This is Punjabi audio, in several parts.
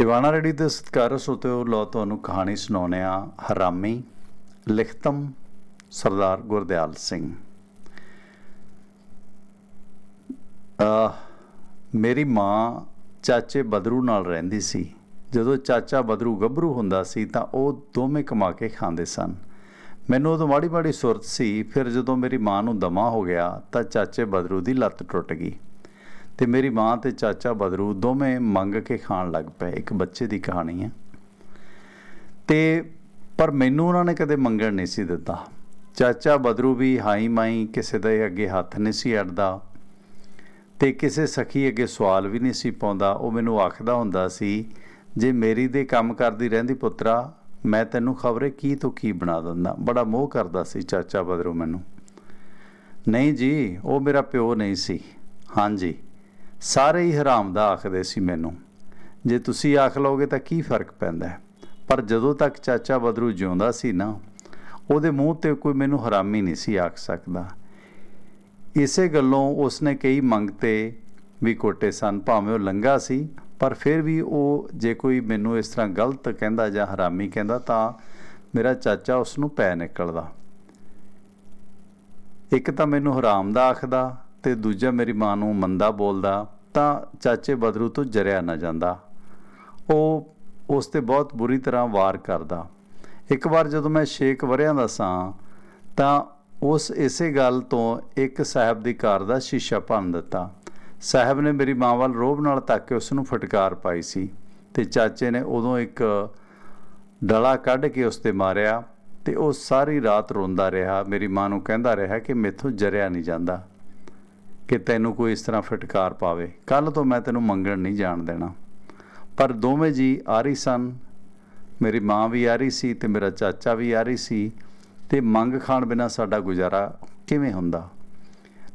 ਟਿਵਾਣਾ ਰੇਡੀ ਦੇ ਸਤਿਕਾਰ ਸੋਤਿਓ ਲੋ ਤੁਹਾਨੂੰ ਕਹਾਣੀ ਸੁਣਾਉਂਦੇ ਆ ਹਰਾਮੀ ਲਿਖਤਮ ਸਰਦਾਰ ਗੁਰਦਿਆਲ ਸਿੰਘ। ਆ ਮੇਰੀ ਮਾਂ ਚਾਚੇ ਬਦਰੂ ਨਾਲ ਰਹਿੰਦੀ ਸੀ। ਜਦੋਂ ਚਾਚਾ ਬਦਰੂ ਗੱਭਰੂ ਹੁੰਦਾ ਸੀ ਤਾਂ ਉਹ ਦੋਵੇਂ ਕਮਾ ਕੇ ਖਾਂਦੇ ਸਨ। ਮੈਨੂੰ ਉਦੋਂ ਮਾੜੀ ਮਾੜੀ ਸੁਰਤ ਸੀ, ਫਿਰ ਜਦੋਂ ਮੇਰੀ ਮਾਂ ਨੂੰ ਦਮਾ ਹੋ ਗਿਆ ਤਾਂ ਚਾਚੇ ਬਦਰੂ ਦੀ ਲੱਤ ਟੁੱਟ ਗਈ। ਤੇ ਮੇਰੀ ਮਾਂ ਤੇ ਚਾਚਾ ਬਦਰੂ ਦੋਵੇਂ ਮੰਗ ਕੇ ਖਾਣ ਲੱਗ ਪਏ। ਇੱਕ ਬੱਚੇ ਦੀ ਕਹਾਣੀ ਹੈ। ਤੇ ਪਰ ਮੈਨੂੰ ਉਹਨਾਂ ਨੇ ਕਦੇ ਮੰਗਣ ਨਹੀਂ ਸੀ ਦਿੱਤਾ। ਚਾਚਾ ਬਦਰੂ ਵੀ ਹਾਈ ਮਾਈ ਕਿਸੇ ਦੇ ਅੱਗੇ ਹੱਥ ਨਹੀਂ ਸੀ ਅੜਦਾ ਤੇ ਕਿਸੇ ਸਖੀ ਅੱਗੇ ਸਵਾਲ ਵੀ ਨਹੀਂ ਸੀ ਪਾਉਂਦਾ। ਉਹ ਮੈਨੂੰ ਆਖਦਾ ਹੁੰਦਾ ਸੀ, ਜੇ ਮੇਰੀ ਦੇ ਕੰਮ ਕਰਦੀ ਰਹਿੰਦੀ ਪੁੱਤਰਾ, ਮੈਂ ਤੈਨੂੰ ਖਬਰੇ ਕੀ ਤੋਂ ਕੀ ਬਣਾ ਦਿੰਦਾ? ਬੜਾ ਮੋਹ ਕਰਦਾ ਸੀ ਚਾਚਾ ਬਦਰੂ ਮੈਨੂੰ। ਨਹੀਂ ਜੀ, ਉਹ ਮੇਰਾ ਪਿਓ ਨਹੀਂ ਸੀ। ਹਾਂਜੀ ਸਾਰੇ ਹੀ ਹਰਾਮ ਦਾ ਆਖਦੇ ਸੀ ਮੈਨੂੰ। ਜੇ ਤੁਸੀਂ ਆਖ ਲਓਗੇ ਤਾਂ ਕੀ ਫ਼ਰਕ ਪੈਂਦਾ ਪਰ ਜਦੋਂ ਤੱਕ ਚਾਚਾ ਬਦਰੂ ਜਿਉਂਦਾ ਸੀ ਨਾ, ਉਹਦੇ ਮੂੰਹ ਤੇ ਕੋਈ ਮੈਨੂੰ ਹਰਾਮੀ ਨਹੀਂ ਸੀ ਆਖ ਸਕਦਾ। ਇਸੇ ਗੱਲੋਂ ਉਸਨੇ ਕਈ ਮੰਗਤੇ ਵੀ ਕੋਟੇ ਸਨ, ਭਾਵੇਂ ਉਹ ਲੰਗਾ ਸੀ, ਪਰ ਫਿਰ ਵੀ ਉਹ ਜੇ ਕੋਈ ਮੈਨੂੰ ਇਸ ਤਰ੍ਹਾਂ ਗਲਤ ਕਹਿੰਦਾ ਜਾਂ ਹਰਾਮੀ ਕਹਿੰਦਾ ਤਾਂ ਮੇਰਾ ਚਾਚਾ ਉਸ ਨੂੰ ਪੈ ਨਿਕਲਦਾ। ਇੱਕ ਤਾਂ ਮੈਨੂੰ ਹਰਾਮ ਦਾ ਆਖਦਾ ਤੇ ਦੂਜਾ ਮੇਰੀ ਮਾਂ ਨੂੰ ਮੰਦਾ ਬੋਲਦਾ। ਤਾਂ ਚਾਚੇ ਬਦਰੂ ਤੋਂ ਜਰਿਆ ਨਾ ਜਾਂਦਾ। ਉਹ ਉਸ ਤੇ ਬਹੁਤ ਬੁਰੀ ਤਰ੍ਹਾਂ ਵਾਰ ਕਰਦਾ। ਇੱਕ ਵਾਰ ਜਦੋਂ ਮੈਂ 6 ਵਰਿਆਂ ਦਾ ਸਾਂ, ਤਾਂ ਉਸ ਇਸੇ ਗੱਲ ਤੋਂ ਇੱਕ ਸਾਹਿਬ ਦੀ ਕਾਰ ਦਾ ਸ਼ੀਸ਼ਾ ਭੰਨ ਦਿੱਤਾ। ਸਾਹਿਬ ਨੇ ਮੇਰੀ ਮਾਂ ਵੱਲ ਰੋਬ ਨਾਲ ਤੱਕ ਕੇ ਉਸ ਨੂੰ ਫਟਕਾਰ ਪਾਈ ਸੀ ਤੇ ਚਾਚੇ ਨੇ ਉਦੋਂ ਇੱਕ ਡਲਾ ਕੱਢ ਕੇ ਉਸ ਤੇ ਮਾਰਿਆ ਤੇ ਉਹ ਸਾਰੀ ਰਾਤ ਰੋਂਦਾ ਰਿਹਾ। ਮੇਰੀ ਮਾਂ ਨੂੰ ਕਹਿੰਦਾ ਰਿਹਾ ਕਿ ਮੇਥੋਂ ਜਰਿਆ ਨਹੀਂ ਜਾਂਦਾ। ਕਿ ਤੈਨੂੰ ਕੋਈ ਇਸ ਤਰ੍ਹਾਂ ਫਟਕਾਰ ਪਾਵੇ। ਕੱਲ ਤੋਂ ਮੈਂ ਤੈਨੂੰ ਮੰਗਣ ਨਹੀਂ ਜਾਣ ਦੇਣਾ। ਪਰ ਦੋਵੇਂ ਜੀ ਆ ਰਹੀ ਸਨ। ਮੇਰੀ ਮਾਂ ਵੀ ਆ ਰਹੀ ਸੀ ਤੇ ਮੇਰਾ ਚਾਚਾ ਵੀ ਆ ਰਹੀ ਸੀ ਤੇ ਮੰਗ ਖਾਣ ਬਿਨਾ ਸਾਡਾ ਗੁਜ਼ਾਰਾ ਕਿਵੇਂ ਹੁੰਦਾ?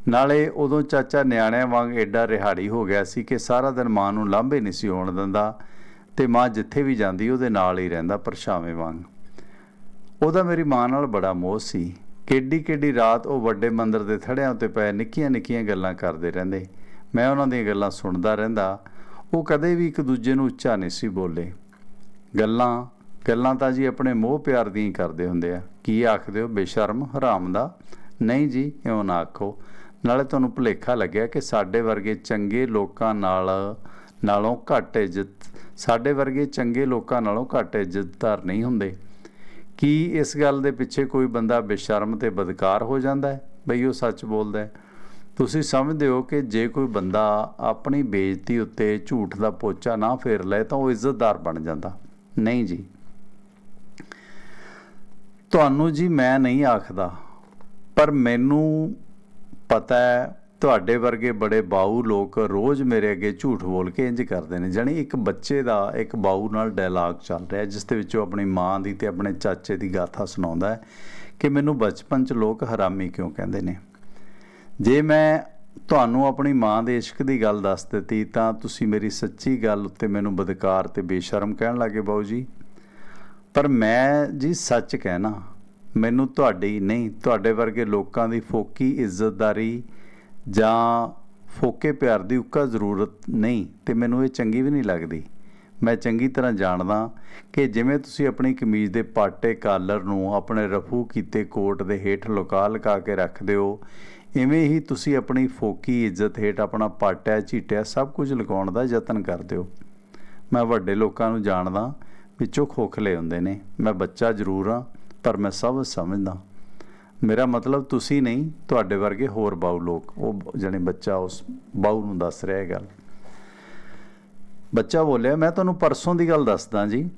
ਨਾਲੇ ਉਦੋਂ ਚਾਚਾ ਨਿਆਣਿਆਂ ਵਾਂਗ ਐਡਾ ਰਿਹਾੜੀ ਹੋ ਗਿਆ ਸੀ ਕਿ ਸਾਰਾ ਦਿਨ ਮਾਂ ਨੂੰ ਲਾਂਭੇ ਨਹੀਂ ਸੀ ਹੋਣ ਦਿੰਦਾ ਤੇ ਮਾਂ ਜਿੱਥੇ ਵੀ ਜਾਂਦੀ ਉਹਦੇ ਨਾਲ ਹੀ ਰਹਿੰਦਾ ਪਰਛਾਵੇਂ ਵਾਂਗ। ਉਹਦਾ ਮੇਰੀ ਮਾਂ ਨਾਲ ਬੜਾ ਮੋਹ ਸੀ। ਕਿੱਡੀ ਕਿੱਡੀ ਰਾਤ ਉਹ ਵੱਡੇ ਮੰਦਰ ਦੇ ਥੜਿਆਂ ਉੱਤੇ ਪਏ ਨਿੱਕੀਆਂ ਨਿੱਕੀਆਂ ਗੱਲਾਂ ਕਰਦੇ ਰਹਿੰਦੇ। ਮੈਂ ਉਹਨਾਂ ਦੀਆਂ ਗੱਲਾਂ ਸੁਣਦਾ ਰਹਿੰਦਾ। ਉਹ ਕਦੇ ਵੀ ਇੱਕ ਦੂਜੇ ਨੂੰ ਉੱਚਾ ਨਹੀਂ ਸੀ ਬੋਲੇ। ਗੱਲਾਂ ਗੱਲਾਂ ਤਾਂ ਜੀ ਆਪਣੇ ਮੋਹ ਪਿਆਰ ਦੀਆਂ ਕਰਦੇ ਹੁੰਦੇ ਆ। ਕੀ ਆਖਦੇ ਹੋ? ਬੇਸ਼ਰਮ, ਹਰਾਮ ਦਾ। ਨਹੀਂ ਜੀ, ਇਉਂ ਨਾ ਆਖੋ। ਨਾਲੇ ਤੁਹਾਨੂੰ ਭੁਲੇਖਾ ਲੱਗਿਆ ਕਿ ਸਾਡੇ ਵਰਗੇ ਚੰਗੇ ਲੋਕਾਂ ਨਾਲ, ਨਾਲੋਂ ਘੱਟ ਇੱਜ਼ਤ, ਸਾਡੇ ਵਰਗੇ ਚੰਗੇ ਲੋਕਾਂ ਨਾਲੋਂ ਘੱਟ ਇੱਜ਼ਤਦਾਰ ਨਹੀਂ ਹੁੰਦੇ। ਕੀ ਇਸ ਗੱਲ ਦੇ ਪਿੱਛੇ ਕੋਈ ਬੰਦਾ ਬੇਸ਼ਰਮ ਤੇ ਬਦਕਾਰ ਹੋ ਜਾਂਦਾ ਹੈ? ਬਈ ਉਹ ਸੱਚ ਬੋਲਦਾ ਹੈ। ਤੁਸੀਂ ਸਮਝਦੇ ਹੋ ਕਿ ਜੇ ਕੋਈ ਬੰਦਾ ਆਪਣੀ ਬੇਇੱਜ਼ਤੀ ਉੱਤੇ ਝੂਠ ਦਾ ਪੋਚਾ ਨਾ ਫੇਰ ਲਏ ਤਾਂ ਉਹ ਇੱਜ਼ਤਦਾਰ ਬਣ ਜਾਂਦਾ। ਨਹੀਂ ਜੀ। ਤੁਹਾਨੂੰ ਜੀ ਮੈਂ ਨਹੀਂ ਆਖਦਾ, ਪਰ ਮੈਨੂੰ ਪਤਾ ਹੈ ਤੁਹਾਡੇ ਵਰਗੇ ਬੜੇ ਬਾਊ ਲੋਕ ਰੋਜ਼ ਮੇਰੇ ਅੱਗੇ ਝੂਠ ਬੋਲ ਕੇ ਇੰਜ ਕਰਦੇ ਨੇ। ਜਾਣੀ ਇੱਕ ਬੱਚੇ ਦਾ ਇੱਕ ਬਾਊ ਨਾਲ ਡਾਇਲਾਗ ਚੱਲ ਰਿਹਾ ਜਿਸ ਦੇ ਵਿੱਚ ਉਹ ਆਪਣੀ ਮਾਂ ਦੀ ਤੇ ਆਪਣੇ ਚਾਚੇ ਦੀ ਗਾਥਾ ਸੁਣਾਉਂਦਾ ਹੈ ਕਿ ਮੈਨੂੰ ਬਚਪਨ 'ਚ ਲੋਕ ਹਰਾਮੀ ਕਿਉਂ ਕਹਿੰਦੇ ਨੇ? ਜੇ ਮੈਂ ਤੁਹਾਨੂੰ ਆਪਣੀ ਮਾਂ ਦੇ ਇਸ਼ਕ ਦੀ ਗੱਲ ਦੱਸ ਦਿੱਤੀ, ਤਾਂ ਤੁਸੀਂ ਮੇਰੀ ਸੱਚੀ ਗੱਲ ਉੱਤੇ ਮੈਨੂੰ ਬਦਕਾਰ ਤੇ ਬੇਸ਼ਰਮ ਕਹਿਣ ਲੱਗੇ ਬਾਊ ਜੀ। ਪਰ ਮੈਂ ਜੀ ਸੱਚ ਕਹਿਣਾ, ਮੈਨੂੰ ਤੁਹਾਡੀ ਨਹੀਂ, ਤੁਹਾਡੇ ਵਰਗੇ ਲੋਕਾਂ ਦੀ ਫੋਕੀ ਇੱਜ਼ਤਦਾਰੀ ਜਾਂ ਫੋਕੇ ਪਿਆਰ ਦੀ ਉੱਕਾ ਜ਼ਰੂਰਤ ਨਹੀਂ, ਤੇ ਮੈਨੂੰ ਇਹ ਚੰਗੀ ਵੀ ਨਹੀਂ ਲੱਗਦੀ। ਮੈਂ ਚੰਗੀ ਤਰ੍ਹਾਂ ਜਾਣਦਾ ਕਿ ਜਿਵੇਂ ਤੁਸੀਂ ਆਪਣੀ ਕਮੀਜ਼ ਦੇ ਪਾਟੇ, ਕਾਲਰ ਨੂੰ ਆਪਣੇ ਰਫੂ ਕੀਤੇ ਕੋਟ ਦੇ ਹੇਠ ਲੁਕਾ ਲੁਕਾ ਕੇ ਰੱਖਦੇ ਹੋ, ਇਵੇਂ ਹੀ ਤੁਸੀਂ ਆਪਣੀ ਫੋਕੀ ਇੱਜ਼ਤ ਹੇਠ ਆਪਣਾ ਪਾਟਿਆ ਝੀਟਿਆ ਸਭ ਕੁਝ ਲੁਕਾਉਣ ਦਾ ਯਤਨ ਕਰਦੇ ਹੋ। ਮੈਂ ਵੱਡੇ ਲੋਕਾਂ ਨੂੰ ਜਾਣਦਾ ਵਿੱਚੋਂ ਖੋਖਲੇ ਹੁੰਦੇ ਨੇ। ਮੈਂ ਬੱਚਾ ਜ਼ਰੂਰ ਹਾਂ, ਪਰ ਮੈਂ ਸਭ ਸਮਝਦਾ। ਮੇਰਾ ਮਤਲਬ ਤੁਸੀਂ ਨਹੀਂ, ਤੁਹਾਡੇ ਵਰਗੇ ਹੋਰ ਬਾਊ ਲੋਕ। ਉਹ ਜਣੇ ਬੱਚਾ ਉਸ ਬਾਊ ਨੂੰ ਦੱਸ ਰਿਹਾ ਇਹ ਗੱਲ। ਬੱਚਾ ਬੋਲਿਆ, ਮੈਂ ਤੁਹਾਨੂੰ ਪਰਸੋਂ ਦੀ ਗੱਲ ਦੱਸਦਾ ਜੀ।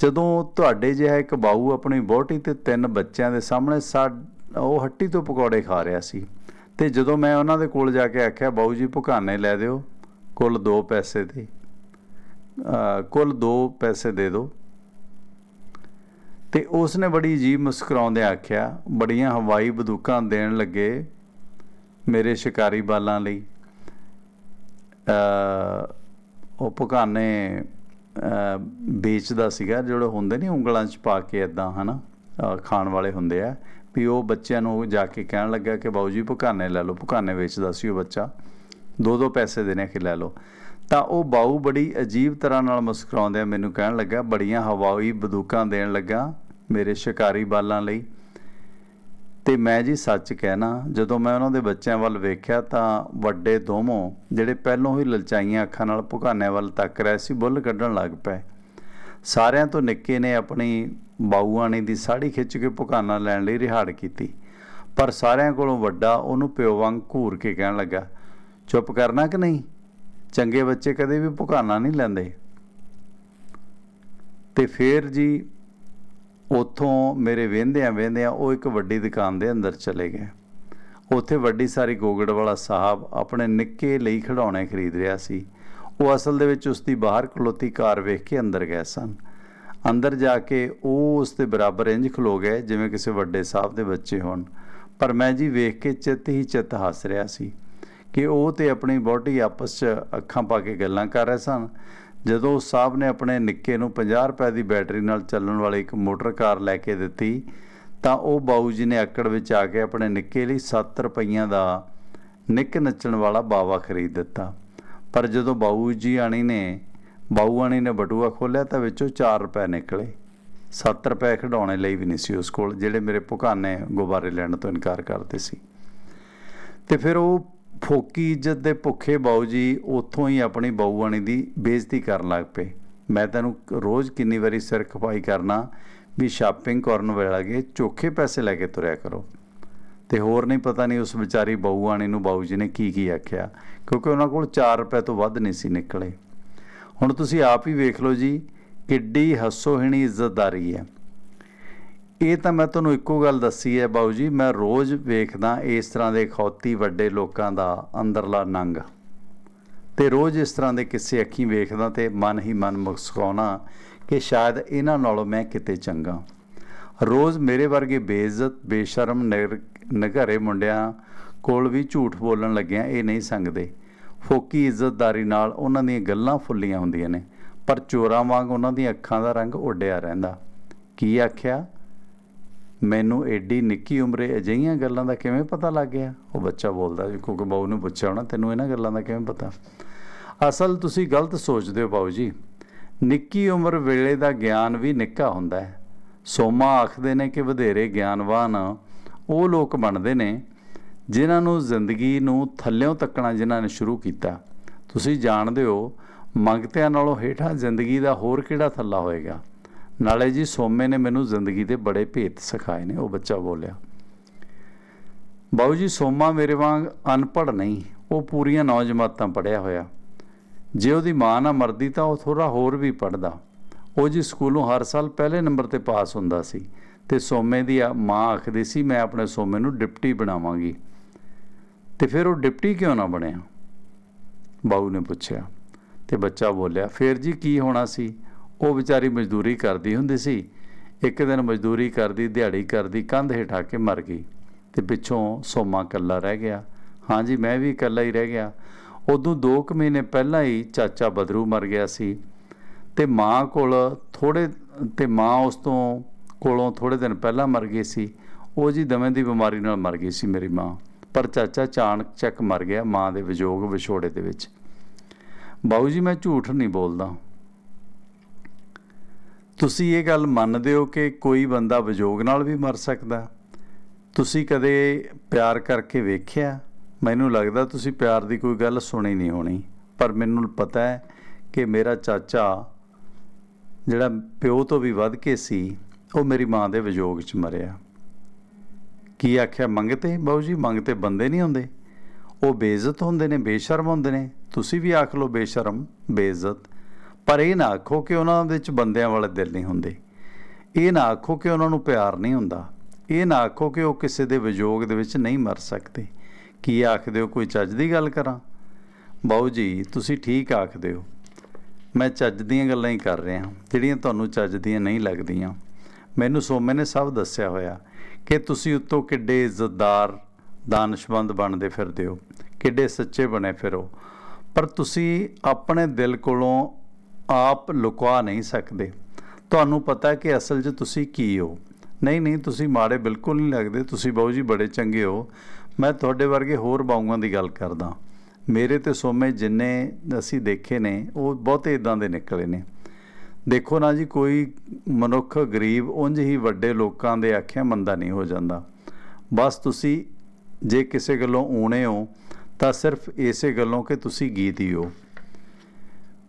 ਜਦੋਂ ਤੁਹਾਡੇ ਜਿਹਾ ਇੱਕ ਬਾਊ ਆਪਣੀ ਬੋਟੀ ਤੇ ਤਿੰਨ ਬੱਚਿਆਂ ਦੇ ਸਾਹਮਣੇ ਸਾ ਉਹ ਹੱਟੀ ਤੋਂ ਪਕੌੜੇ ਖਾ ਰਿਹਾ ਸੀ ਤੇ ਜਦੋਂ ਮੈਂ ਉਹਨਾਂ ਦੇ ਕੋਲ ਜਾ ਕੇ ਆਖਿਆ, ਬਾਊ ਜੀ ਭੁਕਾਨੇ ਲੈ ਦਿਓ, ਕੁੱਲ 2 ਪੈਸੇ ਦੇ ਕੁੱਲ 2 ਪੈਸੇ ਦੇ ਦਿਓ। ਤੇ ਉਸ ਨੇ ਬੜੀ ਅਜੀਬ ਮੁਸਕਰਾਉਂਦੇ ਆਖਿਆ ਬੜੀਆਂ ਹਵਾਈ ਬੰਦੂਕਾਂ ਦੇਣ ਲੱਗੇ ਮੇਰੇ ਸ਼ਿਕਾਰੀ ਬਾਲਾਂ ਲਈ। ਅ ਉਹ ਪਕਾਨੇ ਵੇਚਦਾ ਸੀਗਾ ਜਿਹੜੇ ਹੁੰਦੇ ਨਹੀਂ ਉਂਗਲਾਂ 'ਚ ਪਾ ਕੇ ਇਦਾਂ ਹਨਾ? ਅ, ਖਾਣ ਵਾਲੇ ਹੁੰਦੇ ਆ। ਵੀ ਉਹ ਬੱਚਿਆਂ ਨੂੰ ਜਾ ਕੇ ਕਹਿਣ ਲੱਗਾ ਕਿ ਬਾਊ ਜੀ ਪਕਾਨੇ ਲੈ ਲਓ ਪਕਾਨੇ ਵੇਚਦਾ ਸੀ ਉਹ ਬੱਚਾ। ਦੋ ਦੋ ਪੈਸੇ ਦੇਣੇ ਕਿ ਲੈ ਲਓ। ਤਾਂ ਉਹ ਬਾਊ ਬੜੀ ਅਜੀਬ ਤਰ੍ਹਾਂ ਨਾਲ ਮੁਸਕਰਾਉਂਦਿਆਂ ਮੈਨੂੰ ਕਹਿਣ ਲੱਗਾ ਬੜੀਆਂ ਹਵਾਈ ਬੰਦੂਕਾਂ ਦੇਣ ਲੱਗਾ ਮੇਰੇ ਸ਼ਿਕਾਰੀ ਬਾਲਾਂ ਲਈ। ਤੇ ਮੈਂ ਜੀ ਸੱਚ ਕਹਿਣਾ, ਜਦੋਂ ਮੈਂ ਉਹਨਾਂ ਦੇ ਬੱਚਿਆਂ ਵੱਲ ਵੇਖਿਆ ਤਾਂ ਵੱਡੇ ਦੋਵੇਂ ਜਿਹੜੇ ਪਹਿਲੋਂ ਹੀ ਲਲਚਾਈਆਂ ਅੱਖਾਂ ਨਾਲ ਭੁਕਾਨਿਆਂ ਵੱਲ ਤੱਕ ਰਹੇ ਸੀ, ਬੁੱਲ ਕੱਢਣ ਲੱਗ ਪਏ। ਸਾਰਿਆਂ ਤੋਂ ਨਿੱਕੇ ਨੇ ਆਪਣੀ ਬਾਊਆਣੀ ਦੀ ਸਾੜੀ ਖਿੱਚ ਕੇ ਭੁਕਾਨਾ ਲੈਣ ਲਈ ਰਿਹਾੜ ਕੀਤੀ। ਪਰ ਸਾਰਿਆਂ ਕੋਲੋਂ ਵੱਡਾ ਉਹਨੂੰ ਪਿਓ ਵਾਂਗ ਘੂਰ ਕੇ ਕਹਿਣ ਲੱਗਾ, ਚੁੱਪ ਕਰਨਾ ਕਿ ਨਹੀਂ? ਚੰਗੇ ਬੱਚੇ ਕਦੇ ਵੀ ਭੁਕਾਨਾ ਨਹੀਂ ਲੈਂਦੇ। ਤੇ ਫਿਰ ਜੀ ਉਥੋਂ ਮੇਰੇ ਵਹਿੰਦਿਆਂ ਵਹਿੰਦਿਆਂ ਉਹ ਇੱਕ ਵੱਡੀ ਦੁਕਾਨ ਦੇ ਅੰਦਰ ਚਲੇ ਗਏ। ਉੱਥੇ ਵੱਡੀ ਸਾਰੀ ਗੋਗੜ ਵਾਲਾ ਸਾਹਿਬ ਆਪਣੇ ਨਿੱਕੇ ਲਈ ਖਿਡੌਣੇ ਖਰੀਦ ਰਿਹਾ ਸੀ। ਉਹ ਅਸਲ ਦੇ ਵਿੱਚ ਉਸ ਦੀ ਬਾਹਰ ਖਲੋਤੀ ਕਾਰ ਵੇਖ ਕੇ ਅੰਦਰ ਗਏ ਸਨ। ਅੰਦਰ ਜਾ ਕੇ ਉਹ ਉਸ ਦੇ ਬਰਾਬਰ ਇੰਜ ਖਲੋ ਗਏ ਜਿਵੇਂ ਕਿਸੇ ਵੱਡੇ ਸਾਹਿਬ ਦੇ ਬੱਚੇ ਹੋਣ। ਪਰ ਮੈਂ ਜੀ ਵੇਖ ਕੇ ਚਿੱਤ ਹੀ ਚਿੱਤ ਹੱਸ ਰਿਹਾ ਸੀ। ਕਿ ਉਹ ਤੇ ਆਪਣੀ ਬੋਟੀ ਆਪਸ 'ਚ ਅੱਖਾਂ ਪਾ ਕੇ ਗੱਲਾਂ ਕਰ ਰਹੇ ਸਨ। ਜਦੋਂ ਉਸ ਸਾਹਿਬ ਨੇ ਆਪਣੇ ਨਿੱਕੇ ਨੂੰ 50 ਰੁਪਏ ਦੀ ਬੈਟਰੀ ਨਾਲ ਚੱਲਣ ਵਾਲੀ ਇੱਕ ਮੋਟਰ ਕਾਰ ਲੈ ਕੇ ਦਿੱਤੀ, ਤਾਂ ਉਹ ਬਾਊ ਜੀ ਨੇ ਅਕੜ ਵਿੱਚ ਆ ਕੇ ਆਪਣੇ ਨਿੱਕੇ ਲਈ 7 ਰੁਪਈਆਂ ਦਾ ਨਿੱਕ ਨੱਚਣ ਵਾਲਾ ਬਾਵਾ ਖਰੀਦ ਦਿੱਤਾ। ਪਰ ਜਦੋਂ ਬਾਊ ਜੀ ਆਣੀ ਨੇ, ਬਾਊ ਆਣੀ ਨੇ ਬਟੂਆ ਖੋਲ੍ਹਿਆ ਤਾਂ ਵਿੱਚੋਂ 4 ਰੁਪਏ ਨਿਕਲੇ। 7 ਰੁਪਏ ਖਿਡੌਣੇ ਲਈ ਵੀ ਨਹੀਂ ਸੀ ਉਸ ਕੋਲ, ਜਿਹੜੇ ਮੇਰੇ ਭੁਕਾਨੇ ਗੁਬਾਰੇ ਲੈਣ ਤੋਂ ਇਨਕਾਰ ਕਰਦੇ ਸੀ। ਤੇ ਫਿਰ ਉਹ ਫੋਕੀ ਇੱਜ਼ਤ ਦੇ ਭੁੱਖੇ ਬਾਊ ਜੀ ਉੱਥੋਂ ਹੀ ਆਪਣੀ ਬਾਊਆਣੀ ਦੀ ਬੇਇੱਜ਼ਤੀ ਕਰਨ ਲੱਗ ਪਏ। ਮੈਂ ਤੈਨੂੰ ਰੋਜ਼ ਕਿੰਨੀ ਵਾਰੀ ਸਿਰ ਖਪਾਈ ਕਰਨਾ ਵੀ ਸ਼ਾਪਿੰਗ ਕਰਨ ਵੇਲੇ ਚੋਖੇ ਪੈਸੇ ਲੈ ਕੇ ਤੁਰਿਆ ਕਰੋ। ਤੇ ਹੋਰ ਨਹੀਂ ਪਤਾ ਨਹੀਂ ਉਸ ਵਿਚਾਰੀ ਬਾਊਆਣੀ ਨੂੰ ਬਾਊ ਜੀ ਨੇ ਕੀ ਕੀ ਆਖਿਆ, ਕਿਉਂਕਿ ਉਹਨਾਂ ਕੋਲ 4 ਰੁਪਏ ਤੋਂ ਵੱਧ ਨਹੀਂ ਸੀ ਨਿਕਲੇ। ਹੁਣ ਤੁਸੀਂ ਆਪ ਹੀ ਵੇਖ ਲਓ ਜੀ, ਕਿੱਡੀ ਹੱਸੋਹੀਣੀ ਇੱਜ਼ਤਦਾਰੀ ਹੈ। ਇਹ ਤਾਂ ਮੈਂ ਤੁਹਾਨੂੰ ਇੱਕੋ ਗੱਲ ਦੱਸੀ ਹੈ ਬਾਊ ਜੀ, ਮੈਂ ਰੋਜ਼ ਵੇਖਦਾ ਇਸ ਤਰ੍ਹਾਂ ਦੇ ਖੌਤੀ ਵੱਡੇ ਲੋਕਾਂ ਦਾ ਅੰਦਰਲਾ ਨੰਗ। ਤੇ ਰੋਜ਼ ਇਸ ਤਰ੍ਹਾਂ ਦੇ ਕਿਸੇ ਅੱਖੀਂ ਵੇਖਦਾ ਤੇ ਮਨ ਹੀ ਮਨ ਮੁਸਕਾਉਣਾ ਕਿ ਸ਼ਾਇਦ ਇਹਨਾਂ ਨਾਲੋਂ ਮੈਂ ਕਿਤੇ ਚੰਗਾ। ਰੋਜ਼ ਮੇਰੇ ਵਰਗੇ ਬੇਇੱਜ਼ਤ, ਬੇਸ਼ਰਮ ਨਿਰ- ਨਿਘਰੇ ਮੁੰਡਿਆਂ ਕੋਲ ਵੀ ਝੂਠ ਬੋਲਣ ਲੱਗਿਆ ਇਹ ਨਹੀਂ ਸੰਗਦੇ। ਫੋਕੀ ਇੱਜ਼ਤਦਾਰੀ ਨਾਲ ਉਹਨਾਂ ਦੀਆਂ ਗੱਲਾਂ ਫੁੱਲੀਆਂ ਹੁੰਦੀਆਂ ਨੇ, ਪਰ ਚੋਰਾਂ ਵਾਂਗ ਉਹਨਾਂ ਦੀਆਂ ਅੱਖਾਂ ਦਾ ਰੰਗ ਉੱਡਿਆ ਰਹਿੰਦਾ। ਕੀ ਆਖਿਆ? ਮੈਨੂੰ ਐਡੀ ਨਿੱਕੀ ਉਮਰੇ ਅਜਿਹੀਆਂ ਗੱਲਾਂ ਦਾ ਕਿਵੇਂ ਪਤਾ ਲੱਗ ਗਿਆ? ਉਹ ਬੱਚਾ ਬੋਲਦਾ ਵੀ ਕਿਉਂਕਿ ਬਾਊ ਨੂੰ ਪੁੱਛਿਆ ਹੋਣਾ, ਤੈਨੂੰ ਇਹਨਾਂ ਗੱਲਾਂ ਦਾ ਕਿਵੇਂ ਪਤਾ? ਅਸਲ ਤੁਸੀਂ ਗਲਤ ਸੋਚਦੇ ਹੋ ਬਾਊ ਜੀ। ਨਿੱਕੀ ਉਮਰ ਵੇਲੇ ਦਾ ਗਿਆਨ ਵੀ ਨਿੱਕਾ ਹੁੰਦਾ ਹੈ। ਸੋਮਾ ਆਖਦੇ ਨੇ ਕਿ ਵਧੇਰੇ ਗਿਆਨਵਾਨ ਉਹ ਲੋਕ ਬਣਦੇ ਨੇ ਜਿਨ੍ਹਾਂ ਨੂੰ ਜ਼ਿੰਦਗੀ ਨੂੰ ਥੱਲਿਓਂ ਤੱਕਣਾ ਜਿਨ੍ਹਾਂ ਨੇ ਸ਼ੁਰੂ ਕੀਤਾ। ਤੁਸੀਂ ਜਾਣਦੇ ਹੋ ਮੰਗਤਿਆਂ ਨਾਲੋਂ ਹੇਠਾਂ ਜ਼ਿੰਦਗੀ ਦਾ ਹੋਰ ਕਿਹੜਾ ਥੱਲਾ ਹੋਏਗਾ? ਨਾਲੇ ਜੀ ਸੋਮੇ ਨੇ ਮੈਨੂੰ ਜ਼ਿੰਦਗੀ ਦੇ ਬੜੇ ਭੇਤ ਸਿਖਾਏ ਨੇ, ਉਹ ਬੱਚਾ ਬੋਲਿਆ। ਬਾਊ ਜੀ, ਸੋਮਾ ਮੇਰੇ ਵਾਂਗ ਅਨਪੜ੍ਹ ਨਹੀਂ, ਉਹ ਪੂਰੀਆਂ ਨੌ ਜਮਾਤਾਂ ਪੜਿਆ ਹੋਇਆ। ਜੇ ਉਹਦੀ ਮਾਂ ਨਾ ਮਰਦੀ ਤਾਂ ਉਹ ਥੋੜਾ ਹੋਰ ਵੀ ਪੜਦਾ ਉਹ ਜੀ ਸਕੂਲੋਂ ਹਰ ਸਾਲ ਪਹਿਲੇ ਨੰਬਰ ਤੇ ਪਾਸ ਹੁੰਦਾ ਸੀ ਤੇ ਸੋਮੇ ਦੀ ਆ- ਮਾਂ ਆਖਦੀ ਸੀ, ਮੈਂ ਆਪਣੇ ਸੋਮੇ ਨੂੰ ਡਿਪਟੀ ਬਣਾਵਾਂਗੀ। ਤੇ ਫਿਰ ਉਹ ਡਿਪਟੀ ਕਿਉਂ ਨਾ ਬਣਿਆ? ਬਾਊ ਨੇ ਪੁੱਛਿਆ ਤੇ ਬੱਚਾ ਬੋਲਿਆ, ਫਿਰ ਜੀ ਕੀ ਹੋਣਾ ਸੀ? ਉਹ ਵਿਚਾਰੀ ਮਜ਼ਦੂਰੀ ਕਰਦੀ ਹੁੰਦੀ ਸੀ। ਇੱਕ ਦਿਨ ਮਜ਼ਦੂਰੀ ਕਰਦੀ, ਦਿਹਾੜੀ ਕਰਦੀ, ਕੰਧ ਹੇਠਾ ਕੇ ਮਰ ਗਈ ਤੇ ਪਿੱਛੋਂ ਸੋਮਾ ਇਕੱਲਾ ਰਹਿ ਗਿਆ। ਹਾਂਜੀ ਮੈਂ ਵੀ ਇਕੱਲਾ ਹੀ ਰਹਿ ਗਿਆ। ਉਦੋਂ 2 ਕੁ ਮਹੀਨੇ ਪਹਿਲਾਂ ਹੀ ਚਾਚਾ ਬਦਰੂ ਮਰ ਗਿਆ ਸੀ ਤੇ ਮਾਂ ਕੋਲ ਥੋੜੇ ਤੇ ਮਾਂ ਉਸ ਤੋਂ ਕੋਲੋਂ ਥੋੜੇ ਦਿਨ ਪਹਿਲਾਂ ਮਰ ਗਈ ਸੀ। ਉਹ ਜੀ ਦਮੇ ਦੀ ਬਿਮਾਰੀ ਨਾਲ ਮਰ ਗਈ ਸੀ ਮੇਰੀ ਮਾਂ। ਪਰ ਚਾਚਾ ਚਾਣਕ ਚੱਕ ਮਰ ਗਿਆ ਮਾਂ ਦੇ ਵਿਜੋਗ ਵਿਛੋੜੇ ਦੇ ਵਿੱਚ। ਬਾਊ ਜੀ, ਮੈਂ ਝੂਠ ਨਹੀਂ ਬੋਲਦਾ। ਤੁਸੀਂ ਇਹ ਗੱਲ ਮੰਨਦੇ ਹੋ ਕਿ ਕੋਈ ਬੰਦਾ ਵਿਜੋਗ ਨਾਲ ਵੀ ਮਰ ਸਕਦਾ? ਤੁਸੀਂ ਕਦੇ ਪਿਆਰ ਕਰਕੇ ਵੇਖਿਆ? ਮੈਨੂੰ ਲੱਗਦਾ ਤੁਸੀਂ ਪਿਆਰ ਦੀ ਕੋਈ ਗੱਲ ਸੁਣੀ ਨਹੀਂ ਹੋਣੀ। ਪਰ ਮੈਨੂੰ ਪਤਾ ਹੈ ਕਿ ਮੇਰਾ ਚਾਚਾ, ਜਿਹੜਾ ਪਿਓ ਤੋਂ ਵੀ ਵੱਧ ਕੇ ਸੀ, ਉਹ ਮੇਰੀ ਮਾਂ ਦੇ ਵਿਜੋਗ 'ਚ ਮਰਿਆ। ਕੀ ਆਖਿਆ ਮੰਗਤੇ ਬਾਊ ਜੀ ਮੰਗਤੇ ਬੰਦੇ ਨਹੀਂ ਹੁੰਦੇ। ਉਹ ਬੇਇੱਜ਼ਤ ਹੁੰਦੇ ਨੇ, ਬੇਸ਼ਰਮ ਹੁੰਦੇ ਨੇ। ਤੁਸੀਂ ਵੀ ਆਖ ਲਓ ਬੇਸ਼ਰਮ, ਬੇਇੱਜ਼ਤ। ਪਰ ਇਹ ਨਾ ਆਖੋ ਕਿ ਉਹਨਾਂ ਵਿੱਚ ਬੰਦਿਆਂ ਵਾਲੇ ਦਿਲ ਨਹੀਂ ਹੁੰਦੇ। ਇਹ ਨਾ ਆਖੋ ਕਿ ਉਹਨਾਂ ਨੂੰ ਪਿਆਰ ਨਹੀਂ ਹੁੰਦਾ। ਇਹ ਨਾ ਆਖੋ ਕਿ ਉਹ ਕਿਸੇ ਦੇ ਵਿਯੋਗ ਦੇ ਵਿੱਚ ਨਹੀਂ ਮਰ ਸਕਦੇ। ਕੀ ਆਖਦੇ ਹੋ? ਕੋਈ ਚੱਜ ਦੀ ਗੱਲ ਕਰਾਂ? ਬਾਊ ਜੀ, ਤੁਸੀਂ ਠੀਕ ਆਖਦੇ ਹੋ। ਮੈਂ ਚੱਜ ਦੀਆਂ ਗੱਲਾਂ ਹੀ ਕਰ ਰਿਹਾ ਜਿਹੜੀਆਂ ਤੁਹਾਨੂੰ ਚੱਜ ਦੀਆਂ ਨਹੀਂ ਲੱਗਦੀਆਂ। ਮੈਨੂੰ ਸੋਮੇ ਨੇ ਸਭ ਦੱਸਿਆ ਹੋਇਆ ਕਿ ਤੁਸੀਂ ਉੱਤੋਂ ਕਿੱਡੇ ਇੱਜ਼ਤਦਾਰ, ਦਾਨਸ਼ਮੰਦ ਬਣਦੇ ਫਿਰਦੇ ਹੋ, ਕਿੱਡੇ ਸੱਚੇ ਬਣੇ ਫਿਰੋ। ਪਰ ਤੁਸੀਂ ਆਪਣੇ ਦਿਲ ਕੋਲੋਂ ਆਪ ਲੁਕਵਾ ਨਹੀਂ ਸਕਦੇ। ਤੁਹਾਨੂੰ ਪਤਾ ਕਿ ਅਸਲ 'ਚ ਤੁਸੀਂ ਕੀ ਹੋ। ਨਹੀਂ ਨਹੀਂ, ਤੁਸੀਂ ਮਾੜੇ ਬਿਲਕੁਲ ਨਹੀਂ ਲੱਗਦੇ। ਤੁਸੀਂ ਬਾਊ ਜੀ ਬੜੇ ਚੰਗੇ ਹੋ। ਮੈਂ ਤੁਹਾਡੇ ਵਰਗੇ ਹੋਰ ਬਾਊਆਂ ਦੀ ਗੱਲ ਕਰਦਾ। ਮੇਰੇ ਤੇ ਸੋਮੇ ਜਿੰਨੇ ਅਸੀਂ ਦੇਖੇ ਨੇ, ਉਹ ਬਹੁਤੇ ਇਦਾਂ ਦੇ ਨਿਕਲੇ ਨੇ। ਦੇਖੋ ਨਾ ਜੀ, ਕੋਈ ਮਨੁੱਖ, ਗਰੀਬ, ਉਂਝ ਹੀ ਵੱਡੇ ਲੋਕਾਂ ਦੇ ਆਖਿਆ ਮੰਦਾ ਨਹੀਂ ਹੋ ਜਾਂਦਾ। ਬਸ ਤੁਸੀਂ ਜੇ ਕਿਸੇ ਗੱਲੋਂ ਊਣੇ ਹੋ, ਤਾਂ ਸਿਰਫ ਇਸੇ ਗੱਲੋਂ ਕਿ ਤੁਸੀਂ ਗੀਤ ਹੀ ਹੋ।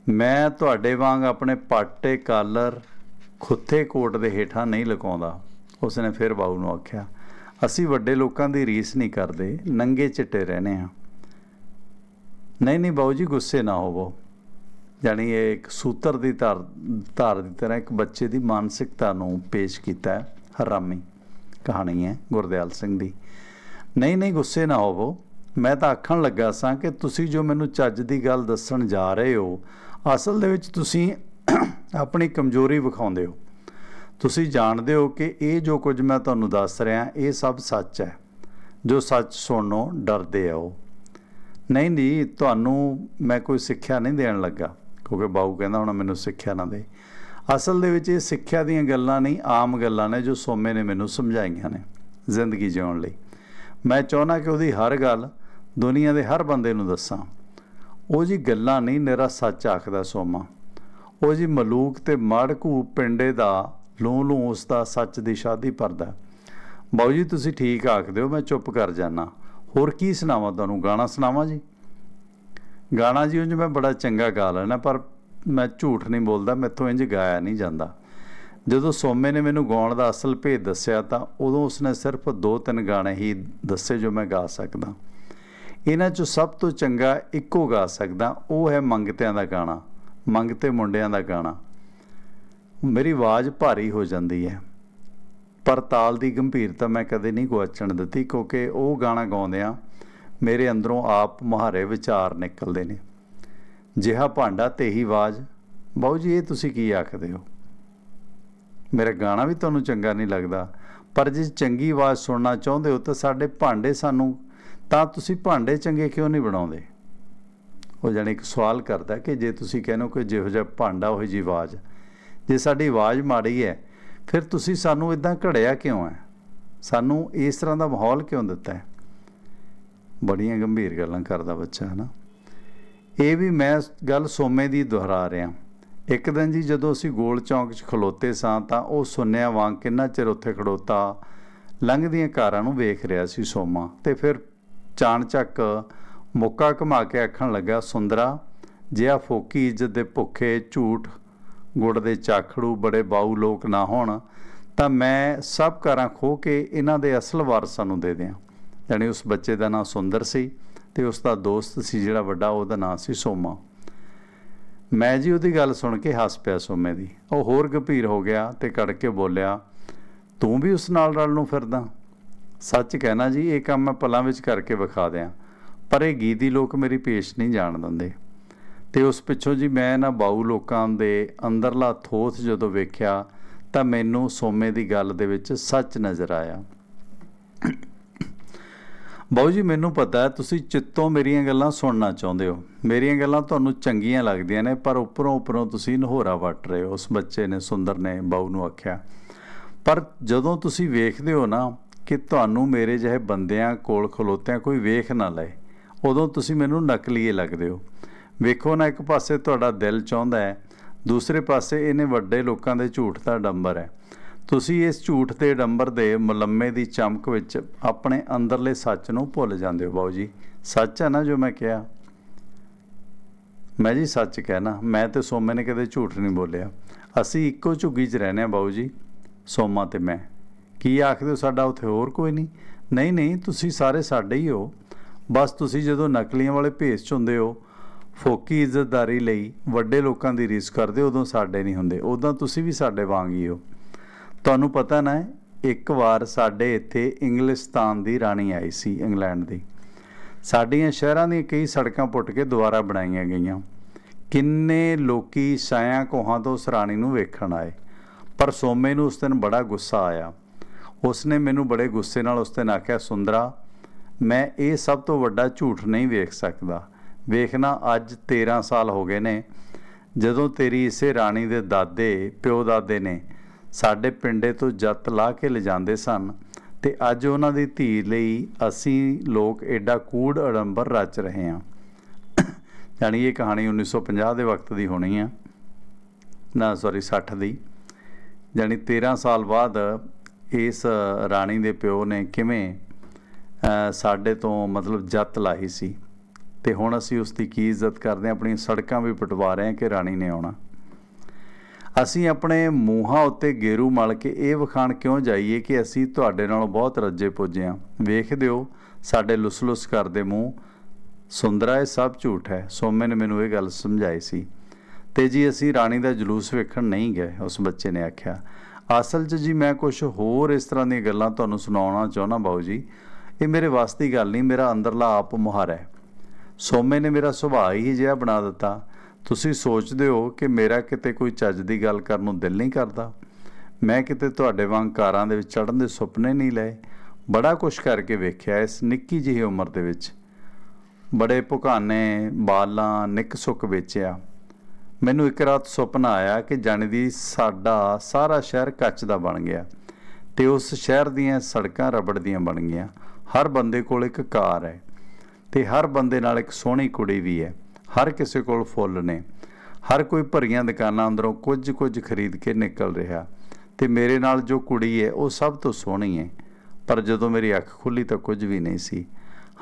ਮੈਂ ਤੁਹਾਡੇ ਵਾਂਗ ਆਪਣੇ ਪਾਟੇ ਕਾਲਰ ਖੁੱਥੇ ਕੋਟ ਦੇ ਹੇਠਾਂ ਨਹੀਂ ਲੁਕਾਉਂਦਾ। ਉਸਨੇ ਫਿਰ ਬਾਊ ਨੂੰ ਆਖਿਆ, ਅਸੀਂ ਵੱਡੇ ਲੋਕਾਂ ਦੀ ਰੀਸ ਨਹੀਂ ਕਰਦੇ, ਨੰਗੇ ਚਿੱਟੇ ਰਹਨੇ ਆ ਨਹੀਂ ਨਹੀਂ ਬਾਊ ਜੀ, ਗੁੱਸੇ ਨਾ ਹੋਵੋ। ਜਾਣੀ ਇਹ ਇੱਕ ਸੂਤਰ ਦੀ ਧਾਰ ਧਾਰ ਦੀ ਤਰ੍ਹਾਂ ਇੱਕ ਬੱਚੇ ਦੀ ਮਾਨਸਿਕਤਾ ਨੂੰ ਪੇਸ਼ ਕੀਤਾ ਹੈ, ਹਰਾਮੀ ਕਹਾਣੀ ਹੈ ਗੁਰਦਿਆਲ ਸਿੰਘ ਦੀ। ਨਹੀਂ ਨਹੀਂ, ਗੁੱਸੇ ਨਾ ਹੋਵੋ। ਮੈਂ ਤਾਂ ਆਖਣ ਲੱਗਾ ਸਾਂ ਕਿ ਤੁਸੀਂ ਜੋ ਮੈਨੂੰ ਚੱਜ ਦੀ ਗੱਲ ਦੱਸਣ ਜਾ ਰਹੇ ਹੋ ਅਸਲ ਦੇ ਵਿੱਚ ਤੁਸੀਂ ਆਪਣੀ ਕਮਜ਼ੋਰੀ ਵਿਖਾਉਂਦੇ ਹੋ। ਤੁਸੀਂ ਜਾਣਦੇ ਹੋ ਕਿ ਇਹ ਜੋ ਕੁਝ ਮੈਂ ਤੁਹਾਨੂੰ ਦੱਸ ਰਿਹਾ, ਇਹ ਸਭ ਸੱਚ ਹੈ। ਜੋ ਸੱਚ ਸੁਣਨੋਂ ਡਰਦੇ ਆ ਉਹ ਨਹੀਂ ਨਹੀਂ ਤੁਹਾਨੂੰ ਮੈਂ ਕੋਈ ਸਿੱਖਿਆ ਨਹੀਂ ਦੇਣ ਲੱਗਾ, ਕਿਉਂਕਿ ਬਾਊ ਕਹਿੰਦਾ ਹੁਣ ਮੈਨੂੰ ਸਿੱਖਿਆ ਨਾ ਦੇ। ਅਸਲ ਦੇ ਵਿੱਚ ਇਹ ਸਿੱਖਿਆ ਦੀਆਂ ਗੱਲਾਂ ਨਹੀਂ, ਆਮ ਗੱਲਾਂ ਨੇ ਜੋ ਸੋਮੇ ਨੇ ਮੈਨੂੰ ਸਮਝਾਈਆਂ ਨੇ ਜ਼ਿੰਦਗੀ ਜਿਉਣ ਲਈ। ਮੈਂ ਚਾਹੁੰਦਾ ਕਿ ਉਹਦੀ ਹਰ ਗੱਲ ਦੁਨੀਆ ਦੇ ਹਰ ਬੰਦੇ ਨੂੰ ਦੱਸਾਂ। ਉਹ ਜੀ ਗੱਲਾਂ ਨਹੀਂ ਮੇਰਾ ਸੱਚ ਆਖਦਾ ਸੋਮਾ। ਉਹ ਜੀ ਮਲੂਕ ਤੇ ਮਾੜਕੂ ਪਿੰਡੇ ਦਾ ਲੂੰ ਲੂੰ ਉਸ ਦਾ ਸੱਚ ਦੀ ਸ਼ਾਦੀ ਪਰਦਾ ਬਾਊ ਜੀ, ਤੁਸੀਂ ਠੀਕ ਆਖਦੇ ਹੋ ਮੈਂ ਚੁੱਪ ਕਰ ਜਾਣਾ ਹੋਰ ਕੀ ਸੁਣਾਵਾਂ ਤੁਹਾਨੂੰ? ਗਾਣਾ ਸੁਣਾਵਾਂ ਜੀ? ਗਾਣਾ ਜੀ, ਉਂਝ ਮੈਂ ਬੜਾ ਚੰਗਾ ਗਾ ਲੈਣਾ ਪਰ ਮੈਂ ਝੂਠ ਨਹੀਂ ਬੋਲਦਾ, ਮੈਥੋਂ ਇੰਜ ਗਾਇਆ ਨਹੀਂ ਜਾਂਦਾ। ਜਦੋਂ ਸੋਮੇ ਨੇ ਮੈਨੂੰ ਗਾਉਣ ਦਾ ਅਸਲ ਭੇਦ ਦੱਸਿਆ, ਤਾਂ ਉਦੋਂ ਉਸਨੇ ਸਿਰਫ ਦੋ ਤਿੰਨ ਗਾਣੇ ਹੀ ਦੱਸੇ ਜੋ ਮੈਂ ਗਾ ਸਕਦਾ। ਇਹਨਾਂ 'ਚੋਂ ਸਭ ਤੋਂ ਚੰਗਾ ਇੱਕੋ ਗਾ ਸਕਦਾ, ਉਹ ਹੈ ਮੰਗਤਿਆਂ ਦਾ ਗਾਣਾ, ਮੰਗਤੇ ਮੁੰਡਿਆਂ ਦਾ ਗਾਣਾ। ਮੇਰੀ ਆਵਾਜ਼ ਭਾਰੀ ਹੋ ਜਾਂਦੀ ਹੈ, ਪਰ ਤਾਲ ਦੀ ਗੰਭੀਰਤਾ ਮੈਂ ਕਦੇ ਨਹੀਂ ਗੁਆਚਣ ਦਿੱਤੀ, ਕਿਉਂਕਿ ਉਹ ਗਾਣਾ ਗਾਉਂਦਿਆਂ ਮੇਰੇ ਅੰਦਰੋਂ ਆਪ ਮੁਹਾਰੇ ਵਿਚਾਰ ਨਿਕਲਦੇ ਨੇ। ਜਿਹਾ ਭਾਂਡਾ ਤੇਹੀ ਆਵਾਜ਼, ਬਾਊ ਜੀ, ਇਹ ਤੁਸੀਂ ਕੀ ਆਖਦੇ ਹੋ? ਮੇਰਾ ਗਾਣਾ ਵੀ ਤੁਹਾਨੂੰ ਚੰਗਾ ਨਹੀਂ ਲੱਗਦਾ, ਪਰ ਜੇ ਚੰਗੀ ਆਵਾਜ਼ ਸੁਣਨਾ ਚਾਹੁੰਦੇ ਹੋ ਤਾਂ ਸਾਡੇ ਭਾਂਡੇ ਸਾਨੂੰ ਤਾਂ ਤੁਸੀਂ ਭਾਂਡੇ ਚੰਗੇ ਕਿਉਂ ਨਹੀਂ ਬਣਾਉਂਦੇ? ਉਹ ਜਾਨੀ ਇੱਕ ਸਵਾਲ ਕਰਦਾ ਕਿ ਜੇ ਤੁਸੀਂ ਕਹਿੰਦੇ ਹੋ ਕਿ ਜਿਹੋ ਜਿਹਾ ਭਾਂਡਾ, ਉਹ ਜੀ ਆਵਾਜ਼। ਜੇ ਸਾਡੀ ਆਵਾਜ਼ ਮਾੜੀ ਹੈ, ਫਿਰ ਤੁਸੀਂ ਸਾਨੂੰ ਇਦਾਂ ਘੜਿਆ ਕਿਉਂ ਹੈ? ਸਾਨੂੰ ਇਸ ਤਰ੍ਹਾਂ ਦਾ ਮਾਹੌਲ ਕਿਉਂ ਦਿੱਤਾ ਹੈ? ਬੜੀਆਂ ਗੰਭੀਰ ਗੱਲਾਂ ਕਰਦਾ ਬੱਚਾ ਹੈ ਨਾ ਇਹ ਵੀ ਮੈਂ ਗੱਲ ਸੋਮੇ ਦੀ ਦੁਹਰਾ ਰਿਹਾ। ਇੱਕ ਦਿਨ ਜੀ ਜਦੋਂ ਅਸੀਂ ਗੋਲ ਚੌਂਕ 'ਚ ਖਲੋਤੇ ਸਾਂ, ਤਾਂ ਉਹ ਸੁੰਨਿਆ ਵਾਂਗ ਕਿੰਨਾ ਚਿਰ ਉੱਥੇ ਖੜੋਤਾ, ਲੰਘਦੀਆਂ ਕਾਰਾਂ ਨੂੰ ਵੇਖ ਰਿਹਾ ਸੀ ਸੋਮਾ, ਤੇ ਫਿਰ ਚਾਣਚੱਕ ਮੁੱਕਾ ਘੁਮਾ ਕੇ ਆਖਣ ਲੱਗਾ, ਸੁੰਦਰਾ ਜਿਆ ਫੋਕੀ ਇੱਜ਼ਤ ਦੇ ਭੁੱਖੇ ਝੂਠ ਗੁੜ ਦੇ ਚਾਖੜੂ ਬੜੇ ਬਾਊ ਲੋਕ ਨਾ ਹੋਣ, ਤਾਂ ਮੈਂ ਸਭ ਕਾਰਾਂ ਖੋ ਕੇ ਇਹਨਾਂ ਦੇ ਅਸਲ ਵਾਰਸਾਂ ਨੂੰ ਦੇ ਦਿਆਂ। ਯਾਨੀ ਉਸ ਬੱਚੇ ਦਾ ਨਾਂ ਸੁੰਦਰ ਸੀ ਤੇ ਉਸ ਦਾ ਦੋਸਤ ਸੀ ਜਿਹੜਾ ਵੱਡਾ, ਉਹਦਾ ਨਾਂ ਸੀ ਸੋਮਾ। ਮੈਂ ਜੀ ਉਹਦੀ ਗੱਲ ਸੁਣ ਕੇ ਹੱਸ ਪਿਆ ਸੋਮੇ ਦੀ। ਉਹ ਹੋਰ ਗੰਭੀਰ ਹੋ ਗਿਆ ਤੇ ਕੜ ਕੇ ਬੋਲਿਆ, ਤੂੰ ਵੀ ਉਸ ਨਾਲ ਰਲ ਨੂੰ ਫਿਰਦਾ? ਸੱਚ ਕਹਿਣਾ ਜੀ, ਇਹ ਕੰਮ ਮੈਂ ਪਲਾਂ ਵਿੱਚ ਕਰਕੇ ਵਿਖਾ ਦਿਆਂ। ਪਰ ਇਹ ਗੀਤੀ ਲੋਕ ਮੇਰੀ ਪੇਸ਼ ਨਹੀਂ ਜਾਣ ਦਿੰਦੇ। ਤੇ ਉਸ ਪਿੱਛੋਂ ਜੀ ਮੈਂ ਨਾ ਬਾਊ ਲੋਕਾਂ ਦੇ ਅੰਦਰਲਾ ਥੋਥ ਜਦੋਂ ਵੇਖਿਆ, ਤਾਂ ਮੈਨੂੰ ਸੋਮੇ ਦੀ ਗੱਲ ਦੇ ਵਿੱਚ ਸੱਚ ਨਜ਼ਰ ਆਇਆ। ਬਾਊ ਜੀ, ਮੈਨੂੰ ਪਤਾ ਹੈ, ਤੁਸੀਂ ਚਿੱਤੋਂ ਮੇਰੀਆਂ ਗੱਲਾਂ ਸੁਣਨਾ ਚਾਹੁੰਦੇ ਹੋ। ਮੇਰੀਆਂ ਗੱਲਾਂ ਤੁਹਾਨੂੰ ਚੰਗੀਆਂ ਲੱਗਦੀਆਂ ਨੇ, ਪਰ ਉੱਪਰੋਂ ਉੱਪਰੋਂ ਤੁਸੀਂ ਨਹੋਰਾ ਵੱਟ ਰਹੇ ਹੋ। ਉਸ ਬੱਚੇ ਨੇ, ਸੁੰਦਰ ਨੇ ਬਾਊ ਨੂੰ ਆਖਿਆ। ਪਰ ਜਦੋਂ ਤੁਸੀਂ ਵੇਖਦੇ ਹੋ ਨਾ ਕਿ ਤੁਹਾਨੂੰ ਮੇਰੇ ਜਿਹੇ ਬੰਦਿਆਂ ਕੋਲ ਖਲੋਤਿਆਂ ਕੋਈ ਵੇਖ ਨਾ ਲਏ। ਉਦੋਂ ਤੁਸੀਂ ਮੈਨੂੰ ਨਕਲੀਏ ਲੱਗਦੇ ਹੋ। ਵੇਖੋ ਨਾ, ਇੱਕ ਪਾਸੇ ਤੁਹਾਡਾ ਦਿਲ ਚਾਹੁੰਦਾ ਹੈ, ਦੂਸਰੇ ਪਾਸੇ ਇਹਨੇ ਵੱਡੇ ਲੋਕਾਂ ਦੇ ਝੂਠ ਦਾ ਡੰਬਰ ਹੈ। ਤੁਸੀਂ ਇਸ ਝੂਠ ਦੇ ਡੰਬਰ ਦੇ ਮੁਲੰਮੇ ਦੀ ਚਮਕ ਵਿੱਚ ਆਪਣੇ ਅੰਦਰਲੇ ਸੱਚ ਨੂੰ ਭੁੱਲ ਜਾਂਦੇ ਹੋ, ਬਾਊ ਜੀ। ਸੱਚ ਹੈ ਨਾ ਜੋ ਮੈਂ ਕਿਹਾ? ਮੈਂ ਜੀ ਸੱਚ ਕਹਿਣਾ, ਮੈਂ ਤੇ ਸੋਮੇ ਨੇ ਕਦੇ ਝੂਠ ਨਹੀਂ ਬੋਲਿਆ। ਅਸੀਂ ਇੱਕੋ ਝੁੱਗੀ 'ਚ ਰਹਿੰਦੇ ਆ ਬਾਊ ਜੀ। ਸੋਮਾ ਤੇ ਮੈਂ। ਕੀ ਆਖਦੇ ਹੋ, ਸਾਡਾ ਉੱਥੇ ਹੋਰ ਕੋਈ ਨਹੀਂ? ਨਹੀਂ ਨਹੀਂ, ਤੁਸੀਂ ਸਾਰੇ ਸਾਡੇ ਹੀ ਹੋ। ਬਸ ਤੁਸੀਂ ਜਦੋਂ ਨਕਲੀਆਂ ਵਾਲੇ ਭੇਸ 'ਚ ਹੁੰਦੇ ਹੋ, ਫੋਕੀ ਇੱਜ਼ਤਦਾਰੀ ਲਈ ਵੱਡੇ ਲੋਕਾਂ ਦੀ ਰੀਸ ਕਰਦੇ ਉਦੋਂ ਸਾਡੇ ਨਹੀਂ ਹੁੰਦੇ। ਉਦੋਂ ਤੁਸੀਂ ਵੀ ਸਾਡੇ ਵਾਂਗ ਹੀ ਹੋ। ਤੁਹਾਨੂੰ ਪਤਾ ਨਾ, ਇੱਕ ਵਾਰ ਸਾਡੇ ਇੱਥੇ ਇੰਗਲਿਸਤਾਨ ਦੀ ਰਾਣੀ ਆਈ ਸੀ, ਇੰਗਲੈਂਡ ਦੀ। ਸਾਡੀਆਂ ਸ਼ਹਿਰਾਂ ਦੀਆਂ ਕਈ ਸੜਕਾਂ ਪੁੱਟ ਕੇ ਦੁਬਾਰਾ ਬਣਾਈਆਂ ਗਈਆਂ। ਕਿੰਨੇ ਲੋਕੀ ਸਾਇਆ ਕੋਹਾਂ ਤੋਂ ਉਸ ਰਾਣੀ ਨੂੰ ਵੇਖਣ ਆਏ। ਪਰ ਸੋਮੇ ਨੂੰ ਉਸ ਦਿਨ ਬੜਾ ਗੁੱਸਾ ਆਇਆ। ਉਸਨੇ ਮੈਨੂੰ ਬੜੇ ਗੁੱਸੇ ਨਾਲ ਉਸ ਦਿਨ ਆਖਿਆ ਸੁੰਦਰਾ, ਮੈਂ ਇਹ ਸਭ ਤੋਂ ਵੱਡਾ ਝੂਠ ਨਹੀਂ ਵੇਖ ਸਕਦਾ। ਵੇਖਣਾ ਅੱਜ 13 ਸਾਲ ਹੋ ਗਏ ਨੇ। ਜਦੋਂ ਤੇਰੀ ਇਸੇ ਰਾਣੀ ਦੇ ਦਾਦੇ, ਪਿਓ ਦਾਦੇ ਨੇ ਸਾਡੇ ਪਿੰਡੇ ਤੋਂ ਜੱਤ ਲਾ ਕੇ ਲਿਜਾਂਦੇ ਸਨ ਤੇ ਅੱਜ ਉਹਨਾਂ ਦੀ ਧੀ ਲਈ ਅਸੀਂ ਲੋਕ ਐਡਾ ਕੂੜ ਅਡੰਬਰ ਰਚ ਰਹੇ ਹਾਂ। ਯਾਨੀ ਇਹ ਕਹਾਣੀ 1950 ਦੇ ਵਕਤ ਦੀ ਹੋਣੀ ਆ। ਨਾ ਸੌਰੀ 60 ਦੀ। ਯਾਨੀ 13 ਸਾਲ ਬਾਅਦ ਇਸ ਰਾਣੀ ਦੇ ਪਿਓ ਨੇ ਕਿਵੇਂ ਸਾਡੇ ਤੋਂ ਮਤਲਬ ਜੱਤ ਲਾਹੀ ਸੀ। ਤੇ ਹੁਣ ਅਸੀਂ ਉਸ ਦੀ ਕੀ ਇੱਜ਼ਤ ਕਰਦੇ ਹਾਂ, ਆਪਣੀਆਂ ਸੜਕਾਂ ਵੀ ਪਟਵਾ ਰਹੇ ਹਾਂ ਕਿ ਰਾਣੀ ਨੇ ਆਉਣਾ। ਅਸੀਂ ਆਪਣੇ ਮੂੰਹਾਂ ਉੱਤੇ ਗੇਰੂ ਮਲ ਕੇ ਇਹ ਵਿਖਾਣ ਕਿਉਂ ਜਾਈਏ ਕਿ ਅਸੀਂ ਤੁਹਾਡੇ ਨਾਲੋਂ ਬਹੁਤ ਰੱਜੇ ਪੁੱਜੇ ਹਾਂ। ਵੇਖਦੇ ਹੋ ਸਾਡੇ ਲੁਸਲੁਸ ਕਰਦੇ ਮੂੰਹ। ਸੁੰਦਰਾ, ਇਹ ਸਭ ਝੂਠ ਹੈ। ਸੋਮੇ ਨੇ ਮੈਨੂੰ ਇਹ ਗੱਲ ਸਮਝਾਈ ਸੀ। ਤੇ ਜੀ, ਅਸੀਂ ਰਾਣੀ ਦਾ ਜਲੂਸ ਵੇਖਣ ਨਹੀਂ ਗਏ, ਉਸ ਬੱਚੇ ਨੇ ਆਖਿਆ। ਅਸਲ 'ਚ ਜੀ ਮੈਂ ਕੁਝ ਹੋਰ ਇਸ ਤਰ੍ਹਾਂ ਦੀਆਂ ਗੱਲਾਂ ਤੁਹਾਨੂੰ ਸੁਣਾਉਣਾ ਚਾਹੁੰਦਾ ਬਾਊ ਜੀ। ਇਹ ਮੇਰੇ ਵੱਸ ਦੀ ਗੱਲ ਨਹੀਂ, ਮੇਰਾ ਅੰਦਰਲਾ ਆਪ ਮੁਹਾਰਾ ਹੈ। ਸੋਮੇ ਨੇ ਮੇਰਾ ਸੁਭਾਅ ਹੀ ਜਿਹਾ ਬਣਾ ਦਿੱਤਾ। ਤੁਸੀਂ ਸੋਚਦੇ ਹੋ ਕਿ ਮੇਰਾ ਕਿਤੇ ਕੋਈ ਚੱਜ ਦੀ ਗੱਲ ਕਰਨ ਨੂੰ ਦਿਲ ਨਹੀਂ ਕਰਦਾ। ਮੈਂ ਕਿਤੇ ਤੁਹਾਡੇ ਵਾਂਗ ਕਾਰਾਂ ਦੇ ਵਿੱਚ ਚੜ੍ਹਨ ਦੇ ਸੁਪਨੇ ਨਹੀਂ ਲਏ। ਬੜਾ ਕੁਝ ਕਰਕੇ ਵੇਖਿਆ ਇਸ ਨਿੱਕੀ ਜਿਹੀ ਉਮਰ ਦੇ ਵਿੱਚ। ਬੜੇ ਭੁਕਾਨੇ ਬਾਲਾਂ, ਨਿੱਕ ਸੁੱਕ ਵੇਚਿਆ। ਮੈਨੂੰ ਇੱਕ ਰਾਤ ਸੁਪਨਾ ਆਇਆ ਕਿ ਜਾਣੀ ਦੀ ਸਾਡਾ, ਸਾਰਾ ਸ਼ਹਿਰ ਕੱਚ ਦਾ ਬਣ ਗਿਆ ਤੇ ਉਸ ਸ਼ਹਿਰ ਦੀਆਂ ਸੜਕਾਂ ਰਬੜ ਦੀਆਂ ਬਣ ਗਈਆਂ। ਹਰ ਬੰਦੇ ਕੋਲ ਇੱਕ ਕਾਰ ਹੈ ਤੇ ਹਰ ਬੰਦੇ ਨਾਲ ਇੱਕ ਸੋਹਣੀ ਕੁੜੀ ਵੀ ਹੈ। ਹਰ ਕਿਸੇ ਕੋਲ ਫੁੱਲ ਨੇ। ਹਰ ਕੋਈ ਭਰੀਆਂ ਦੁਕਾਨਾਂ ਅੰਦਰੋਂ ਕੁਝ ਕੁਝ ਖਰੀਦ ਕੇ ਨਿਕਲ ਰਿਹਾ ਤੇ ਮੇਰੇ ਨਾਲ ਜੋ ਕੁੜੀ ਹੈ, ਉਹ ਸਭ ਤੋਂ ਸੋਹਣੀ ਹੈ। ਪਰ ਜਦੋਂ ਮੇਰੀ ਅੱਖ ਖੁੱਲੀ ਤਾਂ ਕੁਝ ਵੀ ਨਹੀਂ ਸੀ।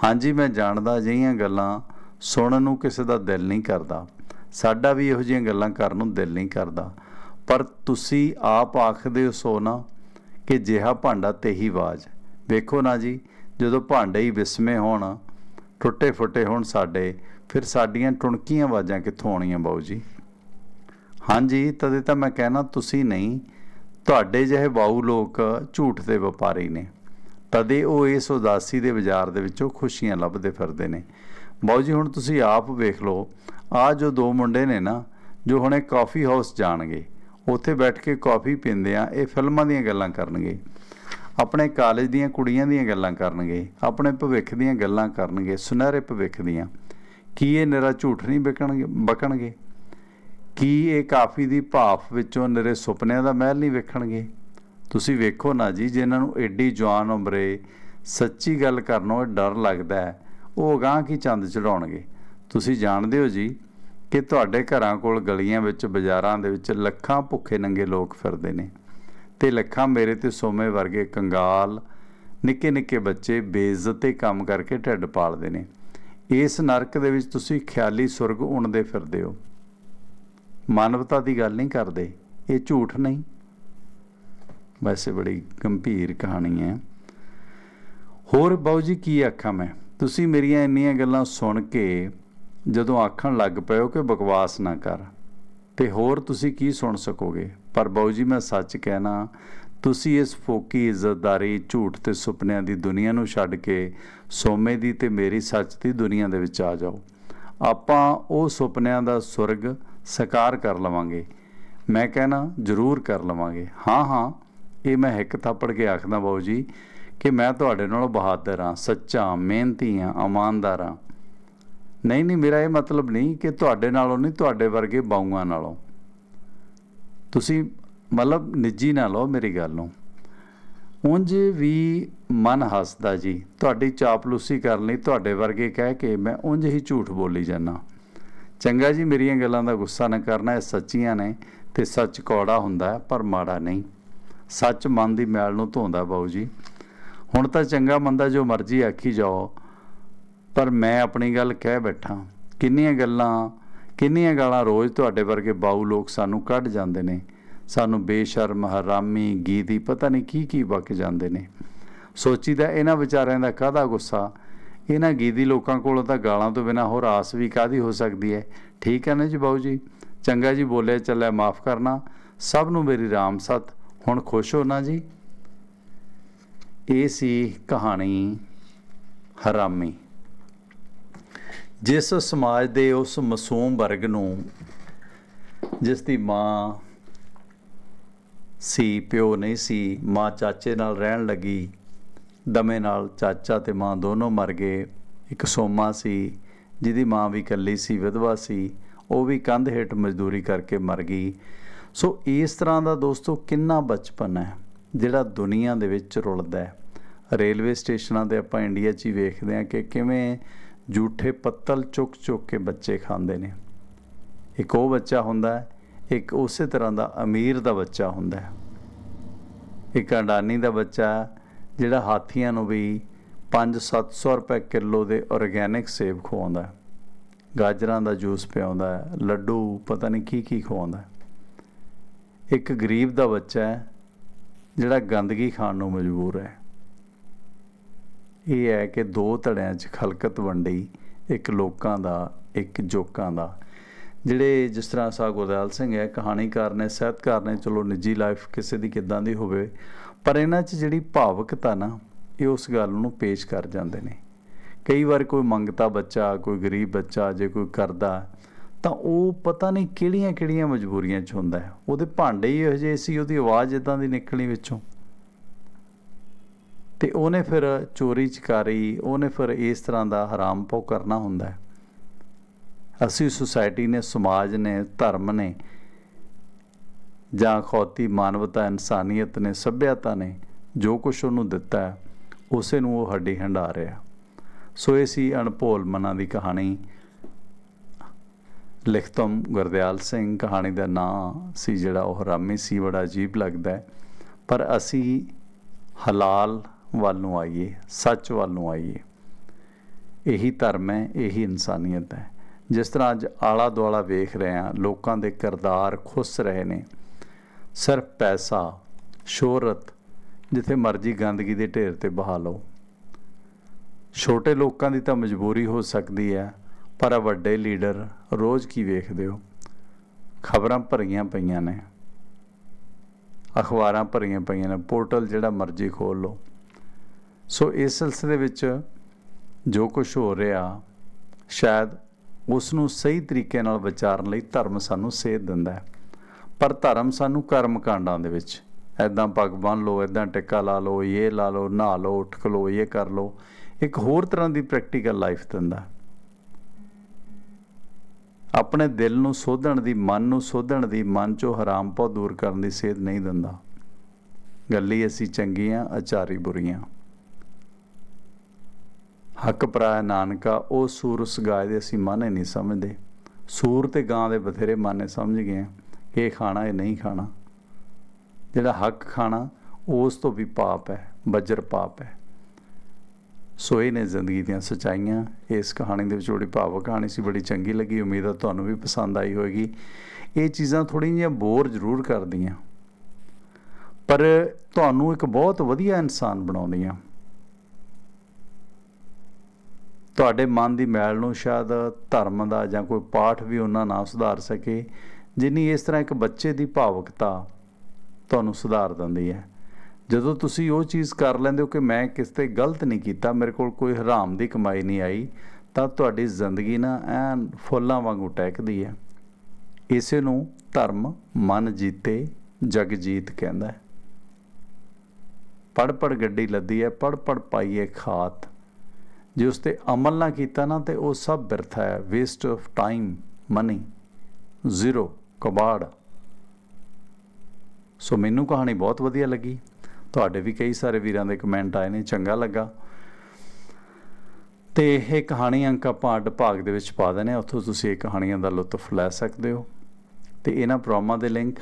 ਹਾਂਜੀ, ਮੈਂ ਜਾਣਦਾ ਜਿਹੀਆਂ ਗੱਲਾਂ ਸੁਣਨ ਨੂੰ ਕਿਸੇ ਦਾ ਦਿਲ ਨਹੀਂ ਕਰਦਾ। ਸਾਡਾ ਵੀ ਇਹੋ ਜਿਹੀਆਂ ਗੱਲਾਂ ਕਰਨ ਨੂੰ ਦਿਲ ਨਹੀਂ ਕਰਦਾ। ਪਰ ਤੁਸੀਂ ਆਪ ਆਖਦੇ ਹੋ ਸੋ ਨਾ ਕਿ ਜਿਹਾ ਭਾਂਡਾ ਤੇਹੀ ਆਵਾਜ਼ ਵੇਖੋ ਨਾ ਜੀ, ਜਦੋਂ ਭਾਂਡੇ ਹੀ ਵਿਸਮੇ ਹੋਣ, ਟੁੱਟੇ ਫੁੱਟੇ ਹੋਣ ਸਾਡੇ, ਫਿਰ ਸਾਡੀਆਂ ਟੁਣਕੀਆਂ ਆਵਾਜ਼ਾਂ ਕਿੱਥੋਂ ਆਉਣੀਆਂ ਬਾਊ ਜੀ? ਹਾਂਜੀ, ਤਦੇ ਤਾਂ ਮੈਂ ਕਹਿਣਾ ਤੁਸੀਂ ਨਹੀਂ, ਤੁਹਾਡੇ ਜਿਹੇ ਬਾਊ ਲੋਕ ਝੂਠ ਦੇ ਵਪਾਰੀ ਨੇ। ਤਦੇ ਉਹ ਇਸ ਉਦਾਸੀ ਦੇ ਬਾਜ਼ਾਰ ਦੇ ਵਿੱਚੋਂ ਖੁਸ਼ੀਆਂ ਲੱਭਦੇ ਫਿਰਦੇ ਨੇ। ਬਾਊ ਜੀ, ਹੁਣ ਤੁਸੀਂ ਆਪ ਵੇਖ ਲਓ ਆ ਜੋ ਦੋ ਮੁੰਡੇ ਨੇ ਨਾ, ਜੋ ਹੁਣੇ ਕਾਫੀ ਹਾਊਸ ਜਾਣਗੇ, ਉੱਥੇ ਬੈਠ ਕੇ ਕਾਫੀ ਪੀਂਦੇ ਆ, ਇਹ ਫਿਲਮਾਂ ਦੀਆਂ ਗੱਲਾਂ ਕਰਨਗੇ, ਆਪਣੇ ਕਾਲਜ ਦੀਆਂ ਕੁੜੀਆਂ ਦੀਆਂ ਗੱਲਾਂ ਕਰਨਗੇ, ਆਪਣੇ ਭਵਿੱਖ ਦੀਆਂ ਗੱਲਾਂ ਕਰਨਗੇ, ਸੁਨਹਿਰੇ ਭਵਿੱਖ ਦੀਆਂ। ਕੀ ਇਹ ਨਿਰਾ ਝੂਠ ਨਹੀਂ ਵਿਕਣਗੇ, ਬਕਣਗੇ? ਕੀ ਇਹ ਕਾਫੀ ਦੀ ਭਾਫ ਵਿੱਚੋਂ ਨਿਰੇ ਸੁਪਨਿਆਂ ਦਾ ਮਹਿਲ ਨਹੀਂ ਵੇਖਣਗੇ? ਤੁਸੀਂ ਵੇਖੋ ਨਾ ਜੀ, ਜਿਨ੍ਹਾਂ ਨੂੰ ਐਡੀ ਜਵਾਨ ਉਮਰੇ ਸੱਚੀ ਗੱਲ ਕਰਨੋਂ ਡਰ ਲੱਗਦਾ ਹੈ, ਉਹ ਅਗਾਂਹ ਕੀ ਚੰਦ ਚੜਾਉਣਗੇ ਤੁਸੀਂ ਜਾਣਦੇ ਹੋ ਜੀ ਕਿ ਤੁਹਾਡੇ ਘਰਾਂ ਕੋਲ ਗਲੀਆਂ ਵਿੱਚ, ਬਾਜ਼ਾਰਾਂ ਦੇ ਵਿੱਚ ਲੱਖਾਂ ਭੁੱਖੇ ਨੰਗੇ ਲੋਕ ਫਿਰਦੇ ਨੇ ਤੇ ਲੱਖਾਂ ਮੇਰੇ ਤੇ ਸੋਮੇ ਵਰਗੇ ਕੰਗਾਲ, ਨਿੱਕੇ ਨਿੱਕੇ ਬੱਚੇ ਬੇਇੱਜ਼ਤੇ ਕੰਮ ਕਰਕੇ ਢਿੱਡ ਪਾਲਦੇ ਨੇ। ਇਸ ਨਰਕ ਦੇ ਵਿੱਚ ਤੁਸੀਂ ਖਿਆਲੀ ਸੁਰਗ ਉਣਦੇ ਫਿਰਦੇ ਹੋ। ਮਾਨਵਤਾ ਦੀ ਗੱਲ ਨਹੀਂ ਕਰਦੇ, ਇਹ ਝੂਠ ਨਹੀਂ। ਵੈਸੇ ਬੜੀ ਗੰਭੀਰ ਕਹਾਣੀ ਹੈ। ਹੋਰ ਬਾਊ ਜੀ ਕੀ ਆਖਾਂ ਮੈਂ? ਤੁਸੀਂ ਮੇਰੀਆਂ ਇੰਨੀਆਂ ਗੱਲਾਂ ਸੁਣ ਕੇ ਜਦੋਂ ਆਖਣ ਲੱਗ ਪਏ ਹੋ ਕਿ ਬਕਵਾਸ ਨਾ ਕਰ। ਤੇ ਹੋਰ ਤੁਸੀਂ ਕੀ ਸੁਣ ਸਕੋਗੇ? ਪਰ ਬਾਊ ਜੀ, ਮੈਂ ਸੱਚ ਕਹਿਣਾ, ਤੁਸੀਂ ਇਸ ਫੋਕੀ ਇੱਜ਼ਤਦਾਰੀ ਝੂਠ ਤੇ ਸੁਪਨਿਆਂ ਦੀ ਦੁਨੀਆ ਨੂੰ ਛੱਡ ਕੇ ਸੋਮੇ ਦੀ ਤੇ ਮੇਰੀ ਸੱਚ ਦੀ ਦੁਨੀਆ ਦੇ ਵਿੱਚ ਆ ਜਾਓ। ਆਪਾਂ ਉਹ ਸੁਪਨਿਆਂ ਦਾ ਸੁਰਗ ਸਕਾਰ ਕਰ ਲਵਾਂਗੇ। ਮੈਂ ਕਹਿਣਾ, ਜ਼ਰੂਰ ਕਰ ਲਵਾਂਗੇ। ਹਾਂ ਹਾਂ, ਇਹ ਮੈਂ ਇੱਕ ਥੱਪੜ ਕੇ ਆਖਦਾ ਬਾਊ ਜੀ ਕਿ ਮੈਂ ਤੁਹਾਡੇ ਨਾਲੋਂ ਬਹਾਦਰ ਹਾਂ, ਸੱਚਾ, ਮਿਹਨਤੀ ਹਾਂ, ਇਮਾਨਦਾਰ ਹਾਂ। ਨਹੀਂ ਨਹੀਂ, ਮੇਰਾ ਇਹ ਮਤਲਬ ਨਹੀਂ ਕਿ ਤੁਹਾਡੇ ਨਾਲੋਂ ਨਹੀਂ, ਤੁਹਾਡੇ ਵਰਗੇ ਬਾਊਆਂ ਨਾਲੋਂ। ਤੁਸੀਂ ਮਤਲਬ ਨਿੱਜੀ ਨਾ ਲਓ ਮੇਰੀ ਗੱਲ ਨੂੰ। ਉਂਝ ਵੀ ਮਨ ਹੱਸਦਾ ਜੀ। ਤੁਹਾਡੀ ਚਾਪਲੂਸੀ ਕਰਨ ਲਈ, ਤੁਹਾਡੇ ਵਰਗੇ ਕਹਿ ਕੇ ਮੈਂ ਉਂਝ ਹੀ ਝੂਠ ਬੋਲੀ ਜਾਂਦਾ। ਚੰਗਾ ਜੀ, ਮੇਰੀਆਂ ਗੱਲਾਂ ਦਾ ਗੁੱਸਾ ਨਾ ਕਰਨਾ, ਇਹ ਸੱਚੀਆਂ ਨੇ ਤੇ ਸੱਚ ਕੌੜਾ ਹੁੰਦਾ, ਪਰ ਮਾੜਾ ਨਹੀਂ। ਸੱਚ ਮਨ ਦੀ ਮੈਲ ਨੂੰ ਧੋਂਦਾ ਬਾਊ ਜੀ। ਹੁਣ ਤਾਂ ਚੰਗਾ ਮੰਦਾ ਜੋ ਮਰਜ਼ੀ ਆਖੀ ਜਾਓ ਪਰ ਮੈਂ ਆਪਣੀ ਗੱਲ ਕਹਿ ਬੈਠਾ ਕਿੰਨੀਆਂ ਗੱਲਾਂ, ਕਿੰਨੀਆਂ ਗਾਲਾਂ ਰੋਜ਼ ਤੁਹਾਡੇ ਵਰਗੇ ਬਾਊ ਲੋਕ ਸਾਨੂੰ ਕੱਢ ਜਾਂਦੇ ਨੇ। ਸਾਨੂੰ ਬੇਸ਼ਰਮ, ਹਰਾਮੀ, ਗੀਦੀ, ਪਤਾ ਨਹੀਂ ਕੀ ਕੀ ਬਕ ਜਾਂਦੇ ਨੇ। ਸੋਚੀਦਾ ਇਹਨਾਂ ਵਿਚਾਰਿਆਂ ਦਾ ਕਾਹਦਾ ਗੁੱਸਾ? ਇਹਨਾਂ ਗੀਦੀ ਲੋਕਾਂ ਕੋਲੋਂ ਤਾਂ ਗਾਲਾਂ ਤੋਂ ਬਿਨਾ ਹੋਰ ਆਸ ਵੀ ਕਾਦੀ ਹੋ ਸਕਦੀ ਹੈ? ਠੀਕ ਹੈ ਨਾ ਜੀ ਬਾਊ ਜੀ? ਚੰਗਾ ਜੀ ਬੋਲੇ ਚੱਲਿਆ, ਮਾਫ ਕਰਨਾ। ਸਭ ਨੂੰ ਮੇਰੀ ਰਾਮ ਸਤ। ਹੁਣ ਖੁਸ਼ ਹੋ ਨਾ ਜੀ? ਇਹ ਸੀ ਕਹਾਣੀ, ਹਰਾਮੀ। ਜਿਸ ਸਮਾਜ ਦੇ ਉਸ ਮਾਸੂਮ ਵਰਗ ਨੂੰ, ਜਿਸ ਦੀ ਮਾਂ ਸੀ, ਪਿਓ ਨਹੀਂ ਸੀ, ਮਾਂ ਚਾਚੇ ਨਾਲ ਰਹਿਣ ਲੱਗੀ, ਦਮੇ ਨਾਲ ਚਾਚਾ ਤੇ ਮਾਂ ਦੋਨੋਂ ਮਰ ਗਏ, ਇੱਕ ਸੋਮਾ ਸੀ, ਜਿਹਦੀ ਮਾਂ ਵੀ ਇਕੱਲੀ ਸੀ, ਵਿਧਵਾ ਸੀ, ਉਹ ਵੀ ਕੰਧ ਹੇਠ ਮਜ਼ਦੂਰੀ ਕਰਕੇ ਮਰ ਗਈ। ਸੋ ਇਸ ਤਰ੍ਹਾਂ ਦਾ ਦੋਸਤੋ ਕਿੰਨਾ ਬਚਪਨ ਹੈ, ਜਿਹੜਾ ਦੁਨੀਆ ਦੇ ਵਿੱਚ ਰੁਲਦਾ ਹੈ। ਰੇਲਵੇ ਸਟੇਸ਼ਨਾਂ ਤੇ ਆਪਾਂ ਇੰਡੀਆ 'ਚ ਹੀ ਵੇਖਦੇ ਹਾਂ ਕਿ ਕਿਵੇਂ ਝੂਠੇ ਪੱਤਲ ਚੁੱਕ ਚੁੱਕ ਕੇ ਬੱਚੇ ਖਾਂਦੇ ਨੇ। ਇੱਕ ਉਹ ਬੱਚਾ ਹੁੰਦਾ ਹੈ, ਇੱਕ ਉਸੇ ਤਰ੍ਹਾਂ ਦਾ ਅਮੀਰ ਦਾ ਬੱਚਾ ਹੁੰਦਾ ਹੈ। ਇੱਕ ਅੰਡਾਨੀ ਦਾ ਬੱਚਾ ਜਿਹੜਾ ਹਾਥੀਆਂ ਨੂੰ ਵੀ 5-700 ਰੁਪਏ ਕਿਲੋ ਦੇ ਆਰਗੈਨਿਕ ਸੇਬ ਖਵਾਉਂਦਾ ਹੈ। ਗਾਜਰਾਂ ਦਾ ਜੂਸ ਪਿਆਉਂਦਾ ਹੈ, ਲੱਡੂ, ਪਤਾ ਨਹੀਂ ਕੀ ਕੀ ਖਵਾਉਂਦਾ ਇੱਕ ਗਰੀਬ ਦਾ ਬੱਚਾ ਹੈ, ਜਿਹੜਾ ਗੰਦਗੀ ਖਾਣ ਨੂੰ ਮਜਬੂਰ ਹੈ। ਇਹ ਹੈ ਕਿ ਦੋ ਧੜਿਆਂ 'ਚ ਖਲਕਤ ਵੰਡੀ ਇੱਕ ਲੋਕਾਂ ਦਾ, ਇੱਕ ਜੋਕਾਂ ਦਾ। ਜਿਹੜੇ ਜਿਸ ਤਰ੍ਹਾਂ ਸਾ ਗੁਰਦਿਆਲ ਸਿੰਘ ਹੈ, ਕਹਾਣੀਕਾਰ ਨੇ, ਸਾਹਿਤਕਾਰ ਨੇ, ਚਲੋ ਨਿੱਜੀ ਲਾਈਫ ਕਿਸੇ ਦੀ ਕਿੱਦਾਂ ਦੀ ਹੋਵੇ, ਪਰ ਇਹਨਾਂ 'ਚ ਜਿਹੜੀ ਭਾਵਕਤਾ ਨਾ, ਇਹ ਉਸ ਗੱਲ ਨੂੰ ਪੇਸ਼ ਕਰ ਜਾਂਦੇ ਨੇ। ਕਈ ਵਾਰ ਕੋਈ ਮੰਗਤਾ ਬੱਚਾ, ਕੋਈ ਗਰੀਬ ਬੱਚਾ, ਜੇ ਕੋਈ ਕਰਦਾ, ਤਾਂ ਉਹ ਪਤਾ ਨਹੀਂ ਕਿਹੜੀਆਂ ਕਿਹੜੀਆਂ ਮਜਬੂਰੀਆਂ 'ਚ ਹੁੰਦਾ ਹੈ। ਉਹਦੇ ਭਾਂਡੇ ਹੀ ਇਹੋ ਜਿਹੇ ਸੀ, ਉਹਦੀ ਆਵਾਜ਼ ਇਦਾਂ ਦੀ ਨਿਕਲਣੀ ਵਿੱਚੋਂ। ਤੇ ਉਹਨੇ ਫਿਰ ਚੋਰੀ ਚਕਾਰੀ, ਉਹਨੇ ਫਿਰ ਇਸ ਤਰ੍ਹਾਂ ਦਾ ਹਰਾਮ ਪੋ ਕਰਨਾ ਹੁੰਦਾ ਹੈ। ਅਸੀਂ ਸੁਸਾਇਟੀ ਨੇ, ਸਮਾਜ ਨੇ, ਧਰਮ ਨੇ ਜਾਂ ਖੌਤੀ ਮਾਨਵਤਾ, ਇਨਸਾਨੀਅਤ ਨੇ, ਸਭਿਅਤਾ ਨੇ ਜੋ ਕੁਝ ਉਹਨੂੰ ਦਿੱਤਾ ਹੈ, ਉਸੇ ਨੂੰ ਉਹ ਹੱਡੀ ਹੰਡਾ ਰਿਹਾ ਸੋ ਇਹ ਸੀ ਅਣਭੋਲ ਮਨਾਂ ਦੀ ਕਹਾਣੀ। ਲਿਖਤਮ ਗੁਰਦਿਆਲ ਸਿੰਘ, ਕਹਾਣੀ ਦਾ ਨਾਂ ਸੀ ਜਿਹੜਾ, ਉਹ ਹਰਾਮੀ ਸੀ, ਬੜਾ ਅਜੀਬ ਲੱਗਦਾ ਪਰ ਅਸੀਂ ਹਲਾਲ ਵੱਲ ਨੂੰ ਆਈਏ, ਸੱਚ ਵੱਲ ਨੂੰ ਆਈਏ। ਇਹੀ ਧਰਮ ਹੈ, ਇਹੀ ਇਨਸਾਨੀਅਤ ਹੈ। ਜਿਸ ਤਰ੍ਹਾਂ ਅੱਜ ਆਲਾ ਦੁਆਲਾ ਵੇਖ ਰਹੇ ਹਾਂ, ਲੋਕਾਂ ਦੇ ਕਿਰਦਾਰ ਖੁੱਸ ਰਹੇ ਨੇ। ਸਿਰਫ ਪੈਸਾ, ਸ਼ੋਹਰਤ, ਜਿੱਥੇ ਮਰਜ਼ੀ ਗੰਦਗੀ ਦੇ ਢੇਰ ਤੇ ਬਹਾ ਲਓ। ਛੋਟੇ ਲੋਕਾਂ ਦੀ ਤਾਂ ਮਜਬੂਰੀ ਹੋ ਸਕਦੀ ਹੈ, ਪਰ ਵੱਡੇ ਲੀਡਰ ਰੋਜ਼ ਕੀ ਵੇਖਦੇ ਹੋ? ਖਬਰਾਂ ਭਰੀਆਂ ਪਈਆਂ ਨੇ। ਅਖਬਾਰਾਂ ਭਰੀਆਂ ਪਈਆਂ ਨੇ। ਪੋਰਟਲ ਜਿਹੜਾ ਮਰਜ਼ੀ ਖੋਲ ਲਓ। ਸੋ ਇਸ ਸਿਲਸਿਲੇ ਵਿੱਚ ਜੋ ਕੁਝ ਹੋ ਰਿਹਾ, ਸ਼ਾਇਦ ਉਸ ਨੂੰ ਸਹੀ ਤਰੀਕੇ ਨਾਲ ਵਿਚਾਰਨ ਲਈ ਧਰਮ ਸਾਨੂੰ ਸੇਧ ਦਿੰਦਾ ਹੈ। ਪਰ ਧਰਮ ਸਾਨੂੰ ਕਰਮ ਕਾਂਡਾਂ ਦੇ ਵਿੱਚ ਐਦਾਂ ਪੱਗ ਬੰਨ ਲਓ ਐਦਾਂ ਟਿੱਕਾ ਲਾ ਲਓ, ਇਹ ਲਾ ਲਓ, ਨਹਾ ਲਓ, ਉੱਠ ਖਲੋ ਇਹ ਕਰ ਲਓ, ਇੱਕ ਹੋਰ ਤਰ੍ਹਾਂ ਦੀ ਪ੍ਰੈਕਟੀਕਲ ਲਾਈਫ ਦਿੰਦਾ ਆਪਣੇ ਦਿਲ ਨੂੰ ਸੋਧਣ ਦੀ, ਮਨ ਨੂੰ ਸੋਧਣ ਦੀ, ਮਨ ਚੋਂ ਹਰਾਮ ਪੋ ਦੂਰ ਕਰਨ ਦੀ ਸੇਧ ਨਹੀਂ ਦਿੰਦਾ। ਗੱਲੀ ਅਸੀਂ ਚੰਗੀਆਂ ਅਚਾਰੀ ਬੁਰੀਆਂ ਹੱਕ ਪਰਾਇਆ ਨਾਨਕਾ, ਉਹ ਸੂਰ ਉਸ ਗਾਏ ਦੇ ਅਸੀਂ ਮਾਨੇ ਨਹੀਂ ਸਮਝਦੇ। ਸੂਰ ਤੇ ਗਾਂ ਦੇ ਬਥੇਰੇ ਮਾਨੇ ਸਮਝ ਗਏ ਆ ਕਿ ਇਹ ਖਾਣਾ ਇਹ ਨਹੀਂ ਖਾਣਾ। ਜਿਹੜਾ ਹੱਕ ਖਾਣਾ, ਉਸ ਤੋਂ ਵੀ ਪਾਪ ਹੈ, ਬੱਜਰ ਪਾਪ ਹੈ। ਸੋ ਇਹ ਨੇ ਜ਼ਿੰਦਗੀ ਦੀਆਂ ਸਚਾਈਆਂ, ਇਸ ਕਹਾਣੀ ਦੇ ਵਿੱਚ ਬੜੀ ਭਾਵਕ ਕਹਾਣੀ ਸੀ, ਬੜੀ ਚੰਗੀ ਲੱਗੀ, ਉਮੀਦ ਹੈ ਤੁਹਾਨੂੰ ਵੀ ਪਸੰਦ ਆਈ ਹੋਵੇਗੀ। ਇਹ ਚੀਜ਼ਾਂ ਥੋੜ੍ਹੀਆਂ ਜਿਹੀਆਂ ਬੋਰ ਜ਼ਰੂਰ ਕਰਦੀਆਂ। ਪਰ ਤੁਹਾਨੂੰ ਇੱਕ ਬਹੁਤ ਵਧੀਆ ਇਨਸਾਨ ਬਣਾਉਂਦੀਆਂ। ਤੁਹਾਡੇ ਮਨ ਦੀ ਮੈਲ ਨੂੰ ਸ਼ਾਇਦ ਧਰਮ ਦਾ ਜਾਂ ਕੋਈ ਪਾਠ ਵੀ ਉਹਨਾਂ ਨਾ ਸੁਧਾਰ ਸਕੇ, ਜਿੰਨੀ ਇਸ ਤਰ੍ਹਾਂ ਇੱਕ ਬੱਚੇ ਦੀ ਭਾਵਕਤਾ ਤੁਹਾਨੂੰ ਸੁਧਾਰ ਦਿੰਦੀ ਹੈ। ਜਦੋਂ ਤੁਸੀਂ ਉਹ ਚੀਜ਼ ਕਰ ਲੈਂਦੇ ਹੋ ਕਿ ਮੈਂ ਕਿਸ ਤੇ ਗਲਤ ਨਹੀਂ ਕੀਤਾ, ਮੇਰੇ ਕੋਲ ਕੋਈ ਹਰਾਮ ਦੀ ਕਮਾਈ ਨਹੀਂ ਆਈ, ਤਾਂ ਤੁਹਾਡੀ ਜ਼ਿੰਦਗੀ ਨਾ ਐਨ ਫੁੱਲਾਂ ਵਾਂਗੂ ਟਹਿਕਦੀ ਹੈ। ਇਸੇ ਨੂੰ ਧਰਮ ਮਨ ਜੀਤੇ ਜਗ ਜੀਤ ਕਹਿੰਦਾ ਹੈ। ਪੜ ਪੜ ਗੱਡੀ ਲੱਦੀ ਹੈ ਪੜ ਪੜ ਪਾਈਏ ਖਾਤ। ਜੇ ਉਸ ਤੇ ਅਮਲ ਨਾ ਕੀਤਾ ਨਾ, ਤੇ ਉਹ ਸਭ ਬਿਰਥਾ ਹੈ। Waste of time money zero ਕਬਾੜ। ਸੋ ਮੈਨੂੰ ਕਹਾਣੀ ਬਹੁਤ ਵਧੀਆ ਲੱਗੀ। ਤੁਹਾਡੇ ਵੀ ਕਈ ਸਾਰੇ ਵੀਰਾਂ ਦੇ ਕਮੈਂਟ ਆਏ ਨੇ, ਚੰਗਾ ਲੱਗਾ। ਤੇ ਇਹ ਕਹਾਣੀ ਅੰਕ ਆਪਾਂ ਅੱਡ ਭਾਗ ਦੇ ਵਿੱਚ ਪਾ ਦਨੇ ਉੱਥੋਂ ਤੁਸੀਂ ਇਹ ਕਹਾਣੀਆਂ ਦਾ ਲੁਤਫ ਲੈ ਸਕਦੇ ਹੋ। ਤੇ ਇਹਨਾਂ ਪ੍ਰੋਗਰਾਮਾਂ ਦੇ ਲਿੰਕ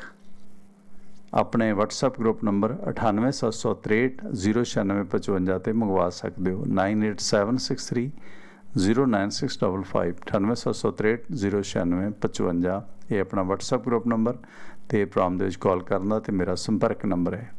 ਆਪਣੇ WhatsApp ਗਰੁੱਪ ਨੰਬਰ 9876309655 ਤੇ ਮੰਗਵਾ ਸਕਦੇ ਹੋ। 98763 09655 9876309655 ਇਹ ਆਪਣਾ WhatsApp ਗਰੁੱਪ ਨੰਬਰ ਤੇ ਪ੍ਰੋਮ ਦੇ ਵਿੱਚ ਕਾਲ ਕਰਨ ਦਾ ਤੇ ਮੇਰਾ ਸੰਪਰਕ ਨੰਬਰ ਹੈ।